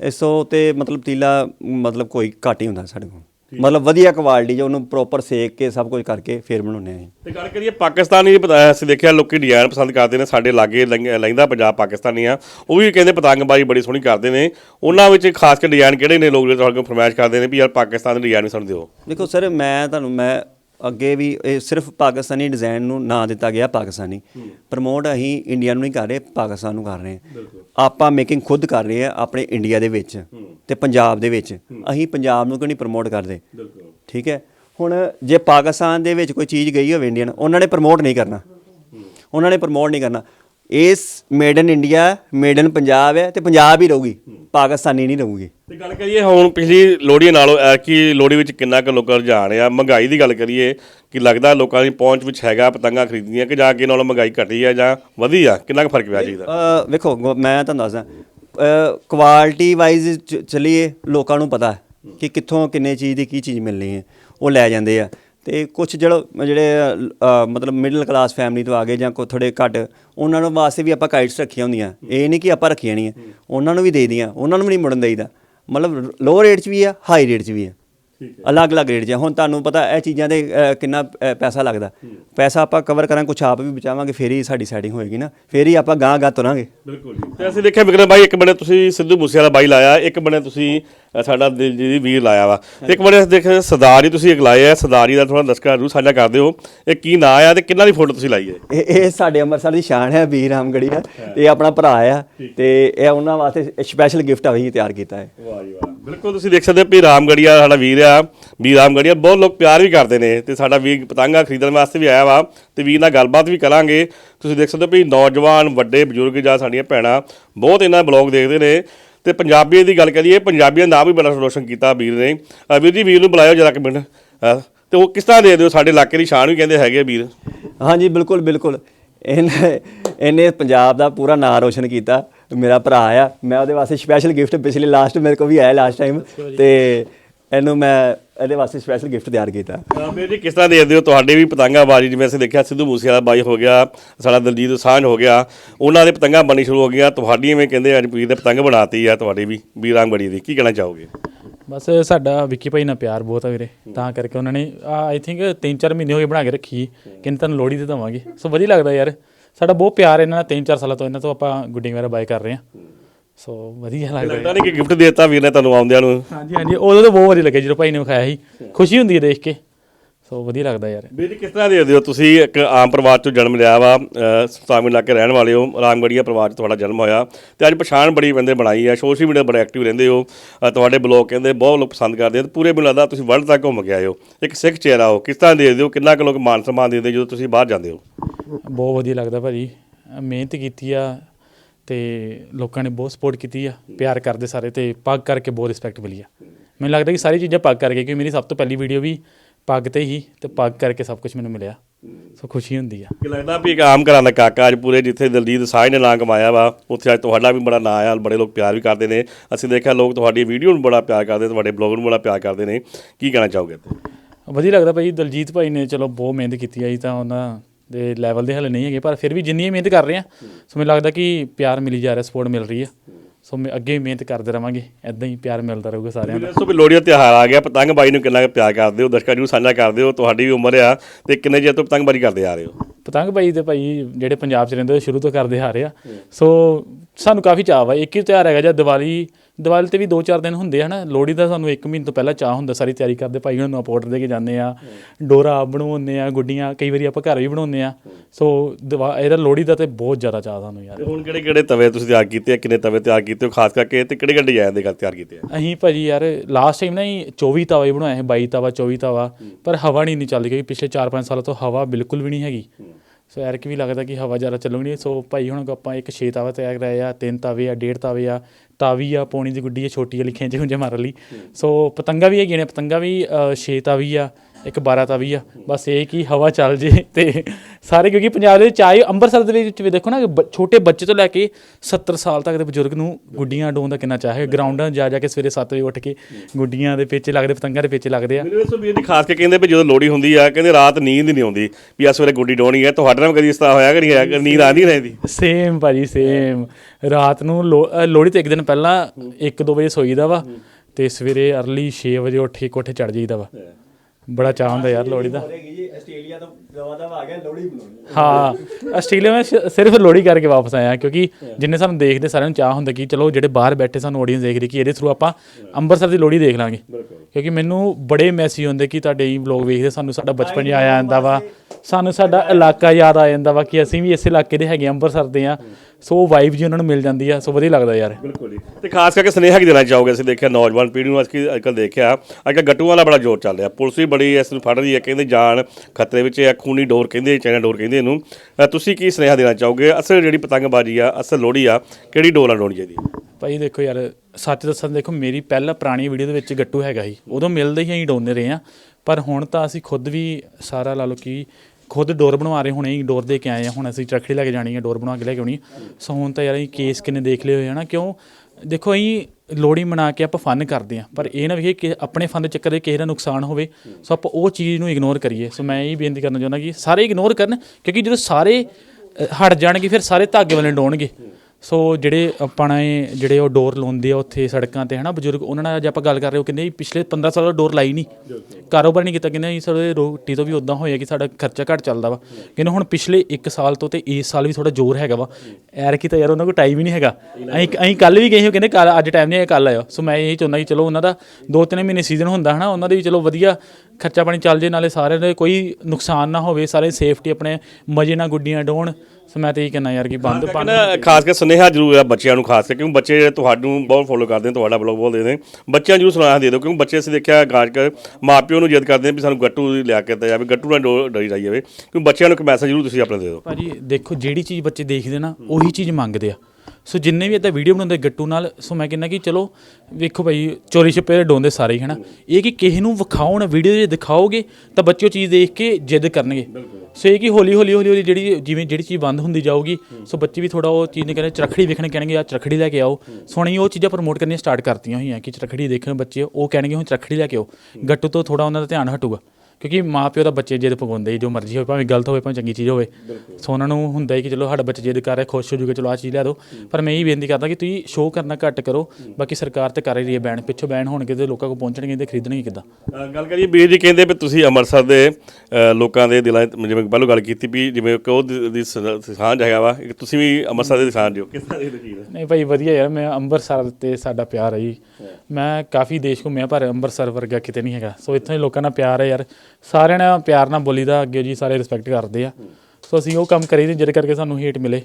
S2: ਇਸ ਤੋਂ ਤੇ ਮਤਲਬ ਤੀਲਾ ਮਤਲਬ ਕੋਈ ਘੱਟ ਹੀ ਹੁੰਦਾ ਸਾਡੇ ਕੋਲ। ਮਤਲਬ ਵਧੀਆ ਕੁਆਲਿਟੀ ਜੋ ਉਹਨੂੰ ਪ੍ਰੋਪਰ ਸੇਕ ਕੇ ਸਭ ਕੁਝ ਕਰਕੇ ਫੇਰ ਬਣਾਉਂਦੇ ਆ
S1: ਤੇ ਗੱਲ ਕਰੀਏ ਪਾਕਿਸਤਾਨੀ ਅਸੀਂ ਦੇਖਿਆ ਲੋਕੀ ਡਿਜ਼ਾਈਨ ਪਸੰਦ ਕਰਦੇ ਨੇ ਸਾਡੇ ਲਾਗੇ ਲਹਿੰਦਾ ਪੰਜਾਬ ਪਾਕਿਸਤਾਨੀ ਆ ਉਹ ਵੀ ਕਹਿੰਦੇ ਪਤੰਗਬਾਜ਼ੀ ਬੜੀ ਸੋਹਣੀ ਕਰਦੇ ਨੇ। ਉਹਨਾਂ ਵਿੱਚ ਖਾਸ ਕਰ ਡਿਜ਼ਾਈਨ ਕਿਹੜੇ ਨੇ ਲੋਕ ਜਿਹੜੇ ਤੁਹਾਡੇ ਕੋਲ ਫਰਮਾਇਸ਼ ਕਰਦੇ ਨੇ ਵੀ ਯਾਰ ਪਾਕਿਸਤਾਨ ਦੇ ਡਿਜ਼ਾਈਨ ਵੀ ਸਾਨੂੰ ਦਿਓ?
S2: ਦੇਖੋ ਸਰ ਮੈਂ ਤੁਹਾਨੂੰ ਮੈਂ ਅੱਗੇ ਵੀ ਇਹ ਸਿਰਫ ਪਾਕਿਸਤਾਨੀ ਡਿਜ਼ਾਈਨ ਨੂੰ ਨਾਂ ਦਿੱਤਾ ਗਿਆ ਪਾਕਿਸਤਾਨੀ। ਪ੍ਰਮੋਟ ਅਸੀਂ ਇੰਡੀਆ ਨੂੰ ਨਹੀਂ ਕਰ ਰਹੇ ਪਾਕਿਸਤਾਨ ਨੂੰ ਕਰ ਰਹੇ ਹਾਂ। ਆਪਾਂ ਮੇਕਿੰਗ ਖੁਦ ਕਰ ਰਹੇ ਹਾਂ ਆਪਣੇ ਇੰਡੀਆ ਦੇ ਵਿੱਚ ਤੇ ਪੰਜਾਬ ਦੇ ਵਿੱਚ। ਅਸੀਂ ਪੰਜਾਬ ਨੂੰ ਕਿਉਂ ਨਹੀਂ ਪ੍ਰਮੋਟ ਕਰਦੇ? ਠੀਕ ਹੈ? ਹੁਣ ਜੇ ਪਾਕਿਸਤਾਨ ਦੇ ਵਿੱਚ ਕੋਈ ਚੀਜ਼ ਗਈ ਹੋਵੇ ਇੰਡੀਅਨ ਉਹਨਾਂ ਨੇ ਪ੍ਰਮੋਟ ਨਹੀਂ ਕਰਨਾ। ਉਹਨਾਂ ਨੇ ਪ੍ਰਮੋਟ ਨਹੀਂ ਕਰਨਾ। ਇਸ made in India made in Punjab ਹੈ ਤੇ ਪੰਜਾਬ ਹੀ ਰਹੂਗੀ ਪਾਕਿਸਤਾਨੀ ਨਹੀਂ ਰਹੂਗੀ।
S1: ਤੇ ਗੱਲ ਕਰੀਏ ਹੁਣ ਪਿਛਲੀ ਲੋਹੜੀ ਨਾਲੋਂ ਐਤਕੀ ਲੋਹੜੀ ਵਿੱਚ ਕਿੰਨਾ ਕੁ ਲੋਕਾਂ ਦਾ ਰੁਝਾਨ ਆ? ਮਹਿੰਗਾਈ ਦੀ ਗੱਲ ਕਰੀਏ ਕਿ ਲੱਗਦਾ ਲੋਕਾਂ ਦੀ ਪਹੁੰਚ ਵਿੱਚ ਹੈਗਾ ਪਤੰਗਾਂ ਖਰੀਦਣੀਆਂ ਕਿ ਜਾ ਕੇ ਨਾਲੋਂ ਮਹਿੰਗਾਈ ਘਟੀ ਆ ਜਾਂ ਵਧੀ ਆ? ਕਿੰਨਾ ਕੁ ਫ਼ਰਕ ਪਿਆ ਜੀ ਦਾ
S2: ਅ, ਵੇਖੋ ਮੈਂ ਤੁਹਾਨੂੰ ਦੱਸਦਾ। ਕੁਆਲਿਟੀ ਵਾਈਜ਼ ਚਲੀਏ ਲੋਕਾਂ ਨੂੰ ਪਤਾ ਕਿ ਕਿੱਥੋਂ ਕਿੰਨੇ ਚੀਜ਼ ਦੀ ਕੀ ਚੀਜ਼ ਮਿਲਣੀ ਹੈ। ਉਹ ਲੈ ਜਾਂਦੇ ਆ। ਤੇ ਕੁਝ ਜਿਹੜਾ ਜਿਹੜੇ ਅ, ਮਤਲਬ ਮਿਡਲ ਕਲਾਸ ਫੈਮਿਲੀ ਤੋਂ ਆ ਗਏ ਜਾਂ ਕੋ ਥੋੜੇ ਘੱਟ ਉਹਨਾਂ ਨੂੰ ਵਾਸਤੇ ਵੀ ਆਪਾਂ ਕਾਈਟਸ ਰੱਖੀਆਂ ਹੁੰਦੀਆਂ। ਇਹ ਨਹੀਂ ਕਿ ਆਪਾਂ ਰੱਖੀਆਂ ਨਹੀਂ ਹੈ। ਉਹਨਾਂ ਨੂੰ ਵੀ ਦੇ ਦੀਆਂ ਉਹਨਾਂ ਨੂੰ ਵੀ ਨਹੀਂ ਮੁੜਨ ਦੇਈਦਾ। ਮਤਲਬ ਲੋ ਰੇਟ 'ਚ ਵੀ ਆ ਹਾਈ ਰੇਟ 'ਚ ਵੀ ਆ। ਅਲੱਗ-ਅਲੱਗ ਰੇਟ ਆ। ਹੁਣ ਤੁਹਾਨੂੰ ਪਤਾ ਇਹ ਚੀਜ਼ਾਂ ਦੇ ਅ, ਕਿੰਨਾ ਅ, ਪੈਸਾ ਲੱਗਦਾ। ਪੈਸਾ ਆਪਾਂ ਕਵਰ ਕਰਾਂ ਕੁਛ ਆਪ ਵੀ ਬਚਾਵਾਂਗੇ ਫੇਰ ਹੀ ਸਾਡੀ ਸੈਟਿੰਗ ਹੋਏਗੀ ਨਾ। ਫੇਰ ਹੀ ਆਪਾਂ ਗਾਂ ਗਾਂ ਤੁਰਾਂਗੇ।
S1: ਬਿਲਕੁਲ ਜੀ। ਤੇ ਅਸੀਂ ਦੇਖਿਆ ਵਿਕਰਮ ਬਾਈ ਇੱਕ ਬਣੇ ਤੁਸੀਂ ਸਿੱਧੂ ਮੂਸੇ ਵਾਲਾ ਬਾਈ ਲਾਇਆ ਇੱਕ ਬਣੇ ਤੁਸੀਂ ਅ, ਸਾਡਾ ਦਿਲਜੀਤ ਦੀ ਵੀਰ ਲਾਇਆ ਵਾ। ਤੇ ਇੱਕ ਬਣੇ ਦੇਖਿਆ ਸਰਦਾਰ ਜੀ ਤੁਸੀਂ ਇੱਕ ਲਾਇਆ ਸਰਦਾਰ ਜੀ ਦਾ ਥੋੜਾ ਦਰਸ਼ਕਾਂ ਨੂੰ ਸਾਂਝਾ ਕਰ ਦਿਓ। ਇਹ ਕੀ ਨਾਂ ਆ ਤੇ ਕਿੰਨਾ ਦੀ ਫੋਟੋ ਤੁਸੀਂ ਲਾਈ ਹੈ?
S2: ਇਹ ਇਹ ਸਾਡੇ ਅੰਮ੍ਰਿਤਸਰ ਦੀ ਸ਼ਾਨ ਹੈ ਵੀਰ ਰਾਮਗੜੀ ਆ ਇਹ ਆਪਣਾ ਭਰਾ ਆ। ਤੇ ਇਹ ਉਹਨਾਂ ਵਾਸਤੇ ਸਪੈਸ਼ਲ ਗਿਫਟ ਆ ਵੀ ਤਿਆਰ ਕੀਤਾ ਹੈ।
S1: ਵਾਹ ਜੀ ਵਾਹ। ਬਿਲਕੁਲ ਤੁਸੀਂ ਦੇਖ ਸਕਦੇ ਹੋ ਵੀ ਰਾਮਗੜੀਆ ਸਾਡਾ ਵੀਰ ਆ। ਵੀਰ ਰਾਮਗੜੀਆ ਬਹੁਤ ਲੋਕ ਪਿਆਰ ਵੀ ਕਰਦੇ ਨੇ ਤੇ ਸਾਡਾ ਵੀਰ ਪਤੰਗਾ ਖਰੀਦਣ ਵਾਸਤੇ ਵੀ ਆਇਆ ਵਾ ਤੇ ਵੀਰ ਨਾਲ ਗੱਲਬਾਤ ਵੀ ਕਰਾਂਗੇ। ਤੁਸੀਂ ਦੇਖ ਸਕਦੇ ਹੋ ਵੀ ਨੌਜਵਾਨ ਵੱਡੇ ਬਜ਼ੁਰਗ ਜਾਂ ਸਾਡੀਆਂ ਭੈਣਾਂ ਬਹੁਤ ਇਹਨਾਂ ਬਲੌਗ ਦੇਖਦੇ ਨੇ ਤੇ ਪੰਜਾਬੀ ਦੀ ਗੱਲ ਕਰੀਏ ਪੰਜਾਬੀਆਂ ਦਾ ਨਾਮ ਵੀ ਬੜਾ ਰੋਸ਼ਨ ਕੀਤਾ ਵੀਰ ਨੇ। ਅ, ਵੀਰ ਜੀ ਵੀਰ ਨੂੰ ਬੁਲਾਇਓ ਜਰਾ ਕਿ ਮਿੰਟ। ਤੇ ਉਹ ਕਿਸ ਤਰ੍ਹਾਂ ਦੇ ਦਿਓ ਸਾਡੇ ਇਲਾਕੇ ਦੀ ਸ਼ਾਨ ਵੀ ਕਹਿੰਦੇ ਹੈਗੇ ਆ ਵੀਰ।
S2: ਹਾਂਜੀ ਬਿਲਕੁਲ ਬਿਲਕੁਲ। ਇਹਨੇ ਇਹਨੇ ਪੰਜਾਬ ਦਾ ਪੂਰਾ ਨਾਂ ਰੋਸ਼ਨ ਕੀਤਾ। ਮੇਰਾ ਭਰਾ ਆ ਮੈਂ ਉਹਦੇ ਵਾਸਤੇ ਸਪੈਸ਼ਲ ਗਿਫਟ ਪਿਛਲੇ ਲਾਸਟ ਮੇਰੇ ਕੋਲ ਵੀ ਆਇਆ ਲਾਸਟ ਟਾਈਮ ਤੇ ਇਹਨੂੰ ਮੈਂ ਇਹਦੇ ਵਾਸਤੇ ਸਪੈਸ਼ਲ ਗਿਫਟ ਤਿਆਰ ਕੀਤਾ।
S1: ਤਾਂ ਵੀਰ ਜੀ ਕਿਸ ਤਰ੍ਹਾਂ ਦੇਖਦੇ ਹੋ? ਤੁਹਾਡੇ ਵੀ ਪਤੰਗਾਬਾਜ਼ੀ ਜਿਵੇਂ ਅਸੀਂ ਦੇਖਿਆ ਸਿੱਧੂ ਮੂਸੇ ਵਾਲਾ ਬਾਈ ਹੋ ਗਿਆ ਸਾਡਾ ਦਲਜੀਤ ਦੋਸਾਂਝ ਹੋ ਗਿਆ ਉਹਨਾਂ ਦੇ ਪਤੰਗਾਂ ਬਣਨੀ ਸ਼ੁਰੂ ਹੋ ਗਈਆਂ। ਤੁਹਾਡੀ ਐਵੇਂ ਕਹਿੰਦੇ ਅੱਜ ਪੀਰ ਦੇ ਪਤੰਗ ਬਣਾਤੀ ਆ ਤੁਹਾਡੀ ਵੀ ਵੀਰਾਂ ਬੜੀ ਦੀ। ਕੀ ਕਹਿਣਾ ਚਾਹੋਗੇ?
S3: ਬਸ ਸਾਡਾ ਵਿੱਕੀ ਭਾਈ ਨਾਲ ਪਿਆਰ ਬਹੁਤ ਆ ਵੀਰੇ। ਤਾਂ ਕਰਕੇ ਉਹਨਾਂ ਨੇ ਆਈ ਥਿੰਕ 3-4 ਮਹੀਨੇ ਹੋ ਗਏ ਬਣਾ ਕੇ ਰੱਖੀ। ਕਿ ਤੁਹਾਨੂੰ ਲੋਹੜੀ ਤੇ ਦਵਾਂਗੇ। ਸੋ ਵਧੀਆ ਲੱਗਦਾ ਯਾਰ। ਸਾਡਾ ਬਹੁਤ ਪਿਆਰ ਇਹਨਾਂ ਨਾਲ 3-4 ਸਾਲਾਂ ਤੋਂ ਇਹਨਾਂ ਤੋਂ ਆਪਾਂ ਗੁੱਡੀ ਵਗੈਰਾ ਬਾਈ ਕਰ ਰਹੇ ਹਾਂ। ਸੋ ਵਧੀਆ ਲੱਗਦਾ
S1: ਲੱਗਦਾ ਨਹੀਂ ਕਿ ਗਿਫਟ ਦੇਤਾ ਵੀਰ ਨੇ ਤੁਹਾਨੂੰ ਆਉਂਦਿਆਂ ਨੂੰ।
S3: ਹਾਂਜੀ ਹਾਂਜੀ ਉਦੋਂ ਤਾਂ ਬਹੁਤ ਵਧੀਆ ਲੱਗਿਆ ਜਦੋਂ ਭਾਈ ਨੇ ਵਿਖਾਇਆ ਸੀ। ਖੁਸ਼ੀ ਹੁੰਦੀ ਹੈ ਦੇਖ ਕੇ। ਸੋ ਵਧੀਆ ਲੱਗਦਾ ਯਾਰ।
S1: ਵੀਰ ਕਿਸ ਤਰ੍ਹਾਂ ਦੇਖਦੇ ਹੋ ਤੁਸੀਂ ਇੱਕ ਆਮ ਪਰਿਵਾਰ ਚੋਂ ਜਨਮ ਲਿਆ ਵਾ। ਅਹ ਸੁਲਤਾਨਪੁਰ ਇਲਾਕੇ ਰਹਿਣ ਵਾਲੇ ਹੋ। ਰਾਮਗੜੀਆ ਪਰਿਵਾਰ ਚ ਤੁਹਾਡਾ ਜਨਮ ਹੋਇਆ। ਤੇ ਅੱਜ ਪਛਾਣ ਬੜੀ ਬੰਦੇ ਬਣਾਈ ਆ। ਸੋਸ਼ਲ ਮੀਡੀਆ ਬੜੇ ਐਕਟਿਵ ਰਹਿੰਦੇ ਹੋ। ਤੁਹਾਡੇ ਬਲੌਗ ਕਹਿੰਦੇ ਬਹੁਤ ਲੋਕ ਪਸੰਦ ਕਰਦੇ ਆ। ਤੇ ਪੂਰੇ ਮੈਨੂੰ ਲੱਗਦਾ ਤੁਸੀਂ ਵਰਲਡ ਤੱਕ ਘੁੰਮ ਕੇ ਆਏ ਹੋ। ਇੱਕ ਸਿੱਖ ਚਿਹਰਾ ਹੋ। ਕਿਸ ਤਰ੍ਹਾਂ ਦੇਖਦੇ ਹੋ ਕਿੰਨਾ ਕੁ ਲੋਕ ਮਾਨ ਸਨਮਾਨ ਦਿੰਦੇ ਜਦੋਂ ਤੁਸੀਂ ਬਾਹਰ ਜਾਂਦੇ ਹੋ?
S3: ਬਹੁਤ ਵਧੀਆ ਲੱਗਦਾ ਭਾਜੀ। ਮਿਹਨਤ ਕੀਤੀ ਆ। ਤੇ ਲੋਕਾਂ ਨੇ ਬਹੁਤ ਸਪੋਰਟ ਕੀਤੀ ਆ ਪਿਆਰ ਕਰਦੇ ਸਾਰੇ ਤੇ ਪੱਗ ਕਰਕੇ ਬਹੁਤ ਰਿਸਪੈਕਟ ਮਿਲੀ ਆ। ਮੈਨੂੰ ਲੱਗਦਾ ਕਿ ਸਾਰੀ ਚੀਜ਼ਾਂ ਪੱਗ ਕਰਕੇ ਕਿਉਂਕਿ ਮੇਰੀ ਸਭ ਤੋਂ ਪਹਿਲੀ ਵੀਡੀਓ ਵੀ ਪੱਗ ਤੇ ਹੀ ਤੇ ਪੱਗ ਕਰਕੇ ਸਭ ਕੁਝ ਮੈਨੂੰ ਮਿਲਿਆ। ਸੋ ਖੁਸ਼ੀ ਹੁੰਦੀ ਆ।
S1: ਕਿ ਲੱਗਦਾ ਵੀ ਇੱਕ ਆਮ ਘਰਾਂ ਦਾ ਕਾਕਾ ਅੱਜ ਪੂਰੇ ਜਿੱਥੇ ਦਲਜੀਤ ਸਾਹ ਨੇ ਨਾਂ ਕਮਾਇਆ ਵਾ ਉੱਥੇ ਅੱਜ ਤੁਹਾਡਾ ਵੀ ਬੜਾ ਨਾਂ ਆ ਬੜੇ ਲੋਕ ਪਿਆਰ ਵੀ ਕਰਦੇ ਨੇ। ਅਸੀਂ ਦੇਖਿਆ ਲੋਕ ਤੁਹਾਡੀ ਵੀਡੀਓ ਨੂੰ ਬੜਾ ਪਿਆਰ ਕਰਦੇ ਤੁਹਾਡੇ ਬਲੌਗ ਨੂੰ ਬੜਾ ਪਿਆਰ ਕਰਦੇ ਨੇ। ਕੀ ਕਹਿਣਾ ਚਾਹੋਗੇ ਤੇ
S3: ਵਧੀਆ ਲੱਗਦਾ ਭਾਈ ਦਲਜੀਤ ਭਾਈ ਨੇ ਚਲੋ ਬਹੁਤ ਮਿਹਨਤ ਕੀਤੀ ਆ ਜੀ ਤਾਂ ਉਹਨਾਂ ਦੇ ਲੈਵਲ ਦੇ ਹਲੇ ਨਹੀਂ ਹੈਗੇ ਪਰ ਫਿਰ ਵੀ ਜਿੰਨੀ ਮਿਹਨਤ ਕਰ ਰਹੇ ਆ ਸੋ ਮੈਨੂੰ ਲੱਗਦਾ ਕਿ ਪਿਆਰ ਮਿਲੀ ਜਾ ਰਿਹਾ ਸਪੋਰਟ ਮਿਲ ਰਹੀ ਆ। ਸੋ ਮੈਂ ਅੱਗੇ ਵੀ ਮਿਹਨਤ ਕਰਦੇ ਰਵਾਂਗੇ ਐਦਾਂ ਹੀ ਪਿਆਰ ਮਿਲਦਾ ਰਹੂਗਾ ਸਾਰਿਆਂ ਦਾ।
S1: ਦੱਸੋ ਵੀ ਲੋਹੜੀ ਦਾ ਤਿਉਹਾਰ ਆ ਗਿਆ ਪਤੰਗ ਬਾਈ ਨੂੰ ਕਿੰਨਾ ਪਿਆਰ ਕਰਦੇ ਹੋ ਦਰਸ਼ਕਾਂ ਨੂੰ ਸਾਂਝਾ ਕਰਦੇ ਹੋ ਤੁਹਾਡੀ ਵੀ ਉਮਰ ਆ ਤੇ ਕਿੰਨੇ ਚਿਰ ਤੋਂ ਪਤੰਗਬਾਜ਼ੀ ਕਰਦੇ ਆ ਰਹੇ ਹੋ?
S3: ਪਤੰਗ ਭਾਈ ਤੇ ਭਾਈ ਜਿਹੜੇ ਪੰਜਾਬ 'ਚ ਰਹਿੰਦੇ ਸ਼ੁਰੂ ਤੋਂ ਕਰਦੇ ਆ ਰਹੇ ਆ। ਸੋ ਸਾਨੂੰ ਕਾਫੀ ਚਾਅ ਵਾ ਇੱਕ ਹੀ ਤਿਉਹਾਰ ਹੈਗਾ ਜਾਂ ਦੀਵਾਲੀ ਦੀਵਾਲੀ ਤੇ ਵੀ 2-4 ਦਿਨ ਹੁੰਦੇ ਹਨ ਲੋਹੜੀ ਦਾ ਸਾਨੂੰ 1 ਮਹੀਨੇ ਤੋਂ ਪਹਿਲਾਂ ਚਾਹ ਹੁੰਦਾ ਸਾਰੀ ਤਿਆਰੀ ਕਰਦੇ ਭਾਈ ਉਹਨਾਂ ਨੂੰ ਪਾਊਡਰ ਦੇ ਕੇ ਜਾਂਦੇ ਆ ਡੋਰਾ ਬਣਾਉਂਦੇ ਆ ਗੁੱਡੀਆਂ ਕਈ ਵਾਰੀ ਆਪਾਂ ਘਰ ਵੀ ਬਣਾਉਂਦੇ ਆ ਸੋ ਇਹਦਾ ਲੋਹੜੀ ਦਾ ਤੇ ਬਹੁਤ ਜ਼ਿਆਦਾ ਚਾਅ ਸਾਨੂੰ ਯਾਰ।
S1: ਹੁਣ ਕਿਹੜੇ ਕਿਹੜੇ ਤਵੇ ਤੁਸੀਂ ਤਿਆਰ ਕੀਤੇ ਆ ਕਿੰਨੇ ਤਵੇ ਤਿਆਰ ਕੀਤੇ ਹੋ ਖਾਸ ਕਰਕੇ ਤੇ ਕਿਹੜੇ ਕਿਹੜੇ ਡਿਜ਼ਾਈਨ ਦੇ ਗੱਲ ਤਿਆਰ ਕੀਤੇ ਆ?
S3: ਅਸੀਂ ਭਾਜੀ ਯਾਰ ਲਾਸਟ ਟਾਈਮ ਨਾ ਹੀ 24 ਤਵਾ ਹੀ ਬਣਾਇਆ ਸੀ 22 ਤਵਾ 24 ਤਵਾ ਪਰ ਹਵਾ ਨਹੀਂ ਨਹੀਂ ਚੱਲਦੀ ਕਿਉਂਕਿ ਪਿਛਲੇ 4-5 ਸਾਲਾਂ ਤੋਂ ਹਵਾ ਬਿਲਕੁਲ ਵੀ ਨਹੀਂ ਹੈਗੀ। ਸੋ ਐਰਕ ਵੀ ਲੱਗਦਾ ਕਿ ਹਵਾ ਜ਼ਿਆਦਾ ਚੱਲੂਗੀ ਨਹੀਂ ਸੋ ਭਾਈ ਹੁਣ ਆਪਾਂ ਇੱਕ 6 ਤਵਾ ਤਿਆਰ ਕਰਾਇਆ ਆ ਤਿੰਨ ਤਵੇ ਆ ਡੇਢ ਤਵੇ ਆ ਤਾਵੀ ਆ ਪੌਣੀ ਦੀ ਗੁੱਡੀ ਆ ਛੋਟੀ ਵਾਲੀ ਖਿੰਚ ਖੁੰਝੇ ਮਾਰਨ ਲਈ। ਸੋ ਪਤੰਗਾ ਵੀ ਹੈਗੀਆਂ ਨੇ ਪਤੰਗਾ ਵੀ 6 ਤਵੀ ਆ। ਇੱਕ 12 ਤਵੀ ਆ। ਬਸ ਇਹ ਕਿ ਹਵਾ ਚੱਲ ਜੇ ਤੇ ਸਾਰੇ ਕਿਉਂਕਿ ਪੰਜਾਬ ਦੇ ਚਾਹੇ ਅੰਮ੍ਰਿਤਸਰ ਦੇ ਵਿੱਚ ਵੀ ਦੇਖੋ ਨਾ ਬ- ਛੋਟੇ ਬੱਚੇ ਤੋਂ ਲੈ ਕੇ 70 ਸਾਲ ਤੱਕ ਦੇ ਬਜ਼ੁਰਗ ਨੂੰ ਗੁੱਡੀਆਂ ਡੋਨ ਦਾ ਕਿੰਨਾ ਚਾਹ ਗਰਾਊਂਡਾਂ ਜਾ ਜਾ ਕੇ ਸਵੇਰੇ 7 ਵਜੇ ਉੱਠ ਕੇ ਗੁੱਡੀਆਂ ਦੇ ਪੇਚੇ ਲੱਗਦੇ ਪਤੰਗਾਂ ਦੇ ਪੇਚੇ ਲੱਗਦੇ ਆ।
S1: ਮੈਨੂੰ ਇਸ ਵੀਰ ਦੀ ਖਾਸ ਕੇ ਕਹਿੰਦੇ ਵੀ ਜਦੋਂ ਲੋਹੜੀ ਹੁੰਦੀ ਆ ਕਹਿੰਦੇ ਰਾਤ ਨੀਂਦ ਨਹੀਂ ਆਉਂਦੀ ਵੀ ਇਸ ਵੇਲੇ ਗੁੱਡੀ ਡੋਣੀ ਹੈ। ਤੁਹਾਡੇ ਨਾਲ ਵੀ ਕਦੀ ਇਸ ਤਰ੍ਹਾਂ ਹੋਇਆ ਕਿ ਨਹੀਂ ਹੋਇਆ? ਕਿ ਨੀਂਦ ਆਉਂਦੀ ਰਹਿੰਦੀ?
S3: ਸੇਮ ਭਾਜੀ ਸੇਮ ਰਾਤ ਨੂੰ ਲੋ- ਅ, ਲੋਹੜੀ ਤੋਂ ਇੱਕ ਦਿਨ ਪਹਿਲਾਂ 1-2 ਵਜੇ ਸੋਈਦਾ ਵਾ ਤੇ ਸਵੇਰੇ ਅਰਲੀ 6 ਵਜੇ ਉੱਠ ਕੇ ਕੋਠੇ ਚੜ ਜਾਈਦਾ ਵਾ। ਬੜਾ ਚਾਹ ਹੁੰਦਾ ਯਾਰ ਲੋਹੜੀ ਦਾ।
S2: ਜੀ ਆਸਟ੍ਰੇਲੀਆ ਤੋਂ ਦਵਾ ਆ ਗਿਆ ਲੋਹੜੀ ਬਣਾਉਣੀ
S3: ਹਾਂ। ਆਸਟ੍ਰੇਲੀਆ ਸ- ਸਿਰਫ ਲੋਹੜੀ ਕਰਕੇ ਵਾਪਸ ਆਇਆ ਕਿਉਂਕਿ ਜਿੰਨੇ ਸਾਨੂੰ ਦੇਖਦੇ ਸਾਰਿਆਂ ਨੂੰ ਚਾਹ ਹੁੰਦਾ ਕਿ ਚਲੋ ਜਿਹੜੇ ਬਾਹਰ ਬੈਠੇ ਸਾਨੂੰ ਆਡੀਅנס ਦੇਖਦੀ ਕਿ ਇਹਦੇ ਥਰੂ ਆਪਾਂ ਅੰਮ੍ਰਿਤਸਰ ਦੀ ਲੋਹੜੀ ਦੇਖ ਲਾਂਗੇ। ਕਿਉਂਕਿ ਮੈਨੂੰ ਬੜੇ ਮੈਸੇਜ ਹੁੰਦੇ ਕਿ ਤੁਹਾਡੇ ਹੀ ਵਲੌਗ ਵੇਖਦੇ ਸਾਨੂੰ ਸਾਡਾ ਬਚਪਨ ਯਾਦ ਆ ਜਾਂਦਾ ਵਾ। ਸਾਨੂੰ ਸਾਡਾ ਇਲਾਕਾ ਯਾਦ ਆ ਜਾਂਦਾ ਵਾ ਕਿ ਅਸੀਂ ਵੀ ਇਸ ਇਲਾਕੇ ਦੇ ਹੈਗੇ ਹਾਂ, ਅੰਮ੍ਰਿਤਸਰ ਦੇ ਆ। ਸੋ ਵਾਈਬ ਜੀ ਉਹਨਾਂ ਨੂੰ ਮਿਲ ਜਾਂਦੀ ਆ ਸੋ ਵਧੀਆ ਲੱਗਦਾ ਯਾਰ।
S1: ਬਿਲਕੁਲ ਜੀ। ਤੇ ਖਾਸ ਕਰਕੇ ਸੁਨੇਹਾ ਕੀ ਦੇਣਾ ਚਾਹੋਗੇ? ਅਸੀਂ ਦੇਖਿਆ ਨੌਜਵਾਨ ਪੀੜ੍ਹੀ ਨੂੰ ਅੱਜ ਕੱਲ੍ਹ ਦੇਖਿਆ ਅੱਜ ਕੱਲ੍ਹ ਗੱਟੂਆਂ ਦਾ ਬੜਾ ਜ਼ੋਰ ਚੱਲ ਰਿਹਾ। ਪੁਲਿਸ ਵੀ ਬੜੀ ਇਸ ਨੂੰ ਫੜ ਰਹੀ ਹੈ ਕਹਿੰਦੇ ਜਾਨ ਖਤਰੇ ਵਿੱਚ ਹੈ ਖੂਨੀ ਡੋਰ ਕਹਿੰਦੇ ਚਾਈਨਾ ਡੋਰ ਕਹਿੰਦੇ ਇਹਨੂੰ। ਅ, ਤੁਸੀਂ ਕੀ ਸੁਨੇਹਾ ਦੇਣਾ ਚਾਹੋਗੇ? ਅਸਲ ਜਿਹੜੀ ਪਤੰਗਬਾਜ਼ੀ ਆ ਅਸਲ ਲੋਹੜੀ ਆ ਕਿਹੜੀ ਡੋਰ ਨਾਲ ਡੋਣੀ ਚਾਹੀਦੀ? ਹੈ
S3: ਭਾਈ ਦੇਖੋ ਯਾਰ ਸੱਚ ਦੱਸਾਂ ਦੇਖੋ ਮੇਰੀ ਪਹਿਲਾਂ ਪੁਰਾਣੀ ਵੀਡੀਓ ਦੇ ਵਿੱਚ ਗੱਟੂ ਹੈਗਾ ਸੀ। ਉਦੋਂ ਮਿਲਦੇ ਹੀ ਅਸੀਂ ਡੋਨੇ ਰਹੇ ਆ ਪਰ ਹੁਣ ਤਾਂ ਅਸੀਂ ਖੁਦ ਵੀ ਸਾਰਾ ਲਾ ਲਓ ਕਿ ਖੁਦ ਡੋਰ ਬਣਵਾ ਰਹੇ ਹੁਣੇ ਹੀ ਡੋਰ ਦੇ ਕੇ ਆਏ ਆ ਹੁਣ ਅਸੀਂ ਚਰਖੜੀ ਲੈ ਕੇ ਜਾਣੀ ਹੈ ਡੋਰ ਬਣਾ ਕੇ ਲੈ ਕੇ ਆਉਣੀ ਹੈ। ਸੋ ਹੁਣ ਤਾਂ ਯਾਰ ਅਸੀਂ ਕੇਸ ਕਿੰਨੇ ਦੇਖ ਲਏ ਹੋਏ ਆ ਨਾ ਕਿਉਂ? ਦੇਖੋ, ਅਸੀਂ ਲੋੜੀ ਮਨਾ ਕੇ ਆਪਾਂ ਫਨ ਕਰਦੇ ਆ ਪਰ ਇਹ ਨਾ ਵੀ ਕਿ ਆਪਣੇ ਫਨ ਦੇ ਚੱਕਰ ਦੇ ਕਿਸੇ ਦਾ ਨੁਕਸਾਨ ਹੋਵੇ, ਸੋ ਆਪਾਂ ਉਹ ਚੀਜ਼ ਨੂੰ ਇਗਨੋਰ ਕਰੀਏ। ਸੋ ਮੈਂ ਇਹ ਬੇਨਤੀ ਕਰਨਾ ਚਾਹੁੰਦਾ ਕਿ ਸਾਰੇ ਇਗਨੋਰ ਕਰਨ, ਕਿਉਂਕਿ ਜਦੋਂ ਸਾਰੇ ਹਟ ਜਾਣਗੇ, ਫਿਰ ਸਾਰੇ ਧਾਗੇ ਵਾਲੇ ਡੋਣਗੇ ਸੋ ਜਿਹੜੇ ਆਪਣਾ ਇਹ ਜਿਹੜੇ ਉਹ ਡੋਰ ਲਾਉਂਦੇ ਆ ਉੱਥੇ ਸੜਕਾਂ ਤੇ ਹਨਾ ਬਜ਼ੁਰਗ ਉਹਨਾਂ ਨਾਲ ਅੱਜ ਆਪਾਂ ਗੱਲ ਕਰ ਰਹੇ ਹੋ ਕਹਿੰਦੇ ਜੀ ਪਿਛਲੇ 15 ਸਾਲ ਤੋਂ ਡੋਰ ਲਾਈ ਨਹੀਂ। ਕਾਰੋਬਾਰ ਨਹੀਂ ਕੀਤਾ ਕਹਿੰਦੇ ਜੀ ਸਾਡੇ ਰੋਟੀ ਤੋਂ ਵੀ ਉਦਾਂ ਹੋਇਆ ਕਿ ਸਾਡਾ ਖਰਚਾ ਘੱਟ ਚੱਲਦਾ ਵਾ। ਕਹਿੰਦੇ ਹੁਣ ਪਿਛਲੇ 1 ਸਾਲ ਤੋਂ ਤੇ ਇਸ ਸਾਲ ਵੀ ਥੋੜਾ ਜ਼ੋਰ ਹੈਗਾ ਵਾ। ਐਰ ਕੀ ਤਾਂ ਯਾਰ ਉਹਨਾਂ ਕੋਲ ਟਾਈਮ ਹੀ ਨਹੀਂ ਹੈਗਾ। ਅਸੀਂ ਅਸੀਂ ਕੱਲ ਵੀ ਗਏ ਉਹ ਕਹਿੰਦੇ ਕੱਲ ਅੱਜ ਟਾਈਮ ਨਹੀਂ ਹੈ ਕੱਲ ਆਇਓ। ਸੋ ਮੈਂ ਇਹ ਚਾਹੁੰਦਾ ਕਿ ਚਲੋ ਉਹਨਾਂ ਦਾ ਦੋ ਤਿੰਨ ਮਹੀਨੇ ਸੀਜ਼ਨ ਹੁੰਦਾ ਹਨਾ ਉਹਨਾਂ ਦੇ ਵੀ ਚਲੋ ਵਧੀਆ ਖਰਚਾ ਪਾਣੀ ਚੱਲ ਜੇ ਨਾਲੇ ਸਾਰਿਆਂ ਦੇ ਕੋਈ ਨੁਕਸਾਨ ਨਾ ਹੋਵੇ ਸਾਰੇ ਸੇਫਟੀ ਆਪਣੇ ਮਜੇ ਨਾਲ ਗੁੱਡੀਆਂ ਡੋਣ ਸੋ ਮੈਂ ਤਾਂ ਇਹ ਕਹਿੰਦਾ ਯਾਰ ਕਿ ਬੰਦ ਬੰਦ
S1: ਨਾ ਖਾਸ ਕਰਕੇ ਸੁਨੇਹਾ ਜ਼ਰੂਰ ਹੈ ਬੱਚਿਆਂ ਨੂੰ ਖਾਸ ਕਰਕੇ ਕਿਉਂਕਿ ਬੱਚੇ ਜਿਹੜੇ ਤੁਹਾਨੂੰ ਬਹੁਤ ਫੋਲੋ ਕਰਦੇ ਨੇ ਤੁਹਾਡਾ ਬਲੌਗ ਬਹੁਤ ਦੇਖਦੇ ਨੇ। ਬੱਚਿਆਂ ਨੂੰ ਜ਼ਰੂਰ ਸੁਨੇਹਾ ਦੇ ਦਿਓ ਕਿਉਂਕਿ ਬੱਚੇ ਅਸੀਂ ਦੇਖਿਆ ਗਾਜ ਕਰ ਮਾਪਿਓ ਨੂੰ ਜਿੱਦ ਕਰਦੇ ਨੇ ਵੀ ਸਾਨੂੰ ਗੱਟੂ ਲਿਆ ਕੇ ਦਿੱਤਾ ਜਾਵੇ ਗੱਟੂ ਨਾਲ ਡੋ- ਡਰੀ ਜਾਈ ਜਾਵੇ। ਕਿਉਂਕਿ ਬੱਚਿਆਂ ਨੂੰ ਇੱਕ ਮੈਸੇਜ ਜ਼ਰੂਰ ਤੁਸੀਂ ਆਪਣਾ ਦੇ ਦਿਓ।
S3: ਭਾਜੀ ਦੇਖੋ ਜਿਹੜੀ ਚੀਜ਼ ਬੱਚੇ ਦੇਖਦੇ ਨਾ ਉਹੀ ਚੀਜ਼ ਮੰਗਦੇ ਆ। ਸੋ ਜਿੰਨੇ ਵੀ ਇਦਾਂ ਵੀਡੀਓ ਬਣਾਉਂਦੇ ਗੱਟੂ ਨਾਲ ਸੋ ਮੈਂ ਕਹਿੰਦਾ ਕਿ ਚਲੋ ਵੇਖੋ ਭਾਈ ਚੋਰੀ ਛਿਪੇ ਦੇ ਡੋਂਦੇ ਸਾਰੇ ਹੀ ਹਨਾ? ਇਹ ਕਿ ਕਿਸੇ ਨੂੰ ਵਿਖਾਉਣ ਵੀਡੀਓ ਜੇ ਦਿਖਾਓਗੇ ਤਾਂ ਬੱਚੇ ਉਹ ਚੀਜ਼ ਦੇਖ ਕੇ ਜਿੱਦ ਕਰਨਗੇ। ਸੋ ਇਹ ਕਿ ਹੌਲੀ ਹੌਲੀ ਹੌਲੀ ਹੌਲੀ ਜਿਹੜੀ ਜਿਵੇਂ ਜਿਹੜੀ ਚੀਜ਼ ਬੰਦ ਹੁੰਦੀ ਜਾਊਗੀ ਸੋ ਬੱਚੇ ਵੀ ਥੋੜਾ ਉਹ ਚੀਜ਼ ਨੇ ਕਹਿੰਦੇ ਚਰਖੜੀ ਵੇਖਣ ਕਹਿਣਗੇ ਆ ਚਰਖੜੀ ਲੈ ਕੇ ਆਓ। ਸੋਣੀ ਉਹ ਚੀਜ਼ਾਂ ਪ੍ਰਮੋਟ ਕਰਨੀਆਂ ਸਟਾਰਟ ਕਰਤੀਆਂ ਹੋਈਆਂ ਕਿ ਚਰਖੜੀ ਦੇਖਣ ਬੱਚੇ ਉਹ ਕਹਿਣਗੇ ਹੁਣ ਚਰਖੜੀ ਲੈ ਕੇ ਆਓ। ਗੱਟੂ ਤੋਂ ਥੋੜਾ ਉਹਨਾਂ ਦਾ ਧਿਆਨ ਹਟੂਗਾ। ਕਿਉਂਕਿ ਮਾਪਿਓ ਦਾ ਬੱਚੇ ਜਿੱਦ ਪਗਾਉਂਦੇ ਜੋ ਮਰਜ਼ੀ ਹੋਵੇ ਭਾਵੇਂ ਗਲਤ ਹੋਵੇ ਭਾਵੇਂ ਚੰਗੀ ਚੀਜ਼ ਹੋਵੇ। ਸੋ ਉਹਨਾਂ ਨੂੰ ਹੁੰਦਾ ਹੈ ਕਿ ਚਲੋ ਸਾਡਾ ਬੱਚਾ ਜਿੱਦ ਕਰ ਰਿਹਾ ਖੁਸ਼ ਹੋ ਜੂਗਾ ਚਲੋ ਆ ਚੀਜ਼ ਲਿਆ ਦਿਓ। ਪਰ ਮੈਂ ਇਹ ਬੇਨਤੀ ਕਰਦਾ ਕਿ ਤੁਸੀਂ ਸ਼ੋਅ ਕਰਨਾ ਘੱਟ ਕਰੋ ਬਾਕੀ ਸਰਕਾਰ ਤੇ ਕਰ ਰਹੀ ਹੈ ਬੈਨ ਪਿੱਛੋਂ ਬੈਨ ਹੋਣਗੇ ਤੇ ਲੋਕਾਂ ਕੋਲ ਪਹੁੰਚਣਗੇ ਤੇ ਖਰੀਦਣਗੇ ਕਿੱਦਾਂ?
S1: ਗੱਲ ਕਰੀਏ ਵੀਰ ਜੀ ਕਹਿੰਦੇ ਵੀ ਤੁਸੀਂ ਅੰਮ੍ਰਿਤਸਰ ਦੇ ਲੋਕਾਂ ਦੇ ਦਿਲਾਂ ਜਿਵੇਂ ਪਹਿਲਾਂ ਗੱਲ ਕੀਤੀ ਵੀ ਜਿਵੇਂ ਕਿ ਉਹ ਦੀ ਦੀ ਸਾਂਝ ਹੈਗਾ ਵਾ ਤੁਸੀਂ ਵੀ ਅੰਮ੍ਰਿਤਸਰ ਦੇ ਸਾਂਝ ਹੋ ਕਿਸ ਤਰ੍ਹਾਂ ਦੀ ਚੀਜ਼
S3: ਨਹੀਂ ਭਾਈ ਵਧੀਆ ਯਾਰ ਮੈਂ ਅੰਮ੍ਰਿਤਸਰ ਤੇ ਸਾਡਾ ਪਿਆਰ ਹੈ ਜੀ। ਮੈਂ ਕਾਫੀ ਦੇਸ਼ ਘੁੰਮਿਆ ਪਰ ਅੰਮ੍ਰਿਤਸਰ ਵਰਗਾ ਕਿਤੇ ਨਹੀਂ ਹੈਗਾ। ਸੋ ਇੱਥੋਂ ਦੇ ਲੋਕਾਂ ਨਾਲ ਪਿਆਰ ਹੈ ਯਾਰ। ਸਾਰਿਆਂ ਨਾਲ ਪਿਆਰ ਨਾਲ ਬੋਲੀਦਾ ਅੱਗੇ ਜੀ ਸਾਰੇ ਰਿਸਪੈਕਟ ਕਰਦੇ ਆ। ਸੋ ਅਸੀਂ ਉਹ ਕੰਮ ਕਰੀਦੇ ਜਿਹਦੇ ਕਰਕੇ ਸਾਨੂੰ ਹੇਟ ਮਿਲੇ।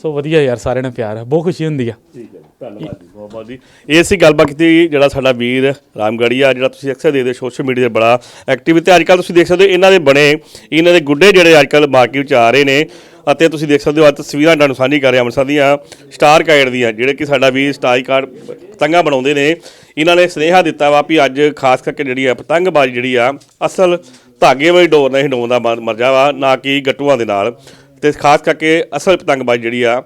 S3: ਸੋ ਵਧੀਆ ਯਾਰ ਸਾਰਿਆਂ ਨਾਲ ਪਿਆਰ ਹੈ ਬਹੁਤ ਖੁਸ਼ੀ ਹੁੰਦੀ ਆ।
S1: ਠੀਕ ਹੈ ਜੀ, ਧੰਨਵਾਦ ਜੀ ਬਹੁਤ ਬਹੁਤ ਜੀ। ਇਹ ਸੀ ਗੱਲਬਾਤ ਕੀਤੀ ਜਿਹੜਾ ਸਾਡਾ ਵੀਰ ਰਾਮਗੜੀਆ ਜਿਹੜਾ ਤੁਸੀਂ ਅਕਸਰ ਦੇਖਦੇ ਸੋਸ਼ਲ ਮੀਡੀਆ ਤੇ ਬੜਾ ਐਕਟਿਵ ਤੇ ਅੱਜ ਕੱਲ ਤੁਸੀਂ ਦੇਖ ਸਕਦੇ ਹੋ ਇਹਨਾਂ ਦੇ ਬਣੇ ਇਹਨਾਂ ਦੇ ਗੁੱਡੇ ਜਿਹੜੇ ਅੱਜ ਕੱਲ ਮਾਰਕੀਟ ਵਿੱਚ ਆ ਰਹੇ ਨੇ। ਅਤੇ ਤੁਸੀਂ ਦੇਖ ਸਕਦੇ ਹੋ ਅੱਜ ਤਸਵੀਰਾਂ ਤੁਹਾਨੂੰ ਸਾਂਝੀ ਕਰ ਰਹੇ, ਅੰਮ੍ਰਿਤਸਰ ਦੀਆਂ, ਸਟਾਰ ਕਾਈਡ ਦੀਆਂ, ਜਿਹੜੇ ਕਿ ਸਾਡਾ ਵੀ ਸਟਾਰ ਕਾਰਡ ਪਤੰਗਾਂ ਬਣਾਉਂਦੇ ਨੇ। ਇਹਨਾਂ ਨੇ ਸੁਨੇਹਾ ਦਿੱਤਾ ਵਾ ਵੀ ਅੱਜ ਖਾਸ ਕਰਕੇ ਜਿਹੜੀ ਆ ਪਤੰਗਬਾਜ਼ੀ ਜਿਹੜੀ ਆ, ਅਸਲ ਧਾਗੇ ਵਾਲੀ ਡੋਰ ਨਾਲ ਹਿੰਡਾਉਣ ਦਾ ਮਰਜ਼ਾ ਵਾ, ਨਾ ਕਿ ਗੱਟੂਆਂ ਦੇ ਨਾਲ। ਤੇ ਖਾਸ ਕਰਕੇ ਅਸਲ ਪਤੰਗਬਾਜ਼ੀ ਜਿਹੜੀ ਆ,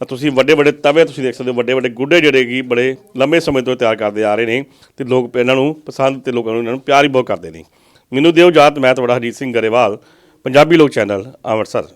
S1: ਤੁਸੀਂ ਵੱਡੇ ਵੱਡੇ ਤਵੇ, ਤੁਸੀਂ ਦੇਖ ਸਕਦੇ ਹੋ ਵੱਡੇ ਵੱਡੇ ਗੁੱਡੇ ਜਿਹੜੇ ਕੀ ਬੜੇ ਲੰਮੇ ਸਮੇਂ ਤੋਂ ਤਿਆਰ ਕਰਦੇ ਆ ਰਹੇ ਨੇ ਤੇ ਲੋਕ ਇਹਨਾਂ ਨੂੰ ਪਸੰਦ ਤੇ ਲੋਕਾਂ ਨੂੰ ਇਹਨਾਂ ਨੂੰ ਪਿਆਰ ਹੀ ਬਹੁਤ ਕਰਦੇ ਨੇ। ਮੈਨੂੰ ਦਿਓ ਜਾਤ, ਮੈਂ ਤੁਹਾਡਾ ਹਰਜੀਤ ਸਿੰਘ ਗਰੇਵਾਲ, ਪੰਜਾਬੀ ਲੋਕ ਚੈਨਲ, ਅੰਮ੍ਰਿਤਸਰ।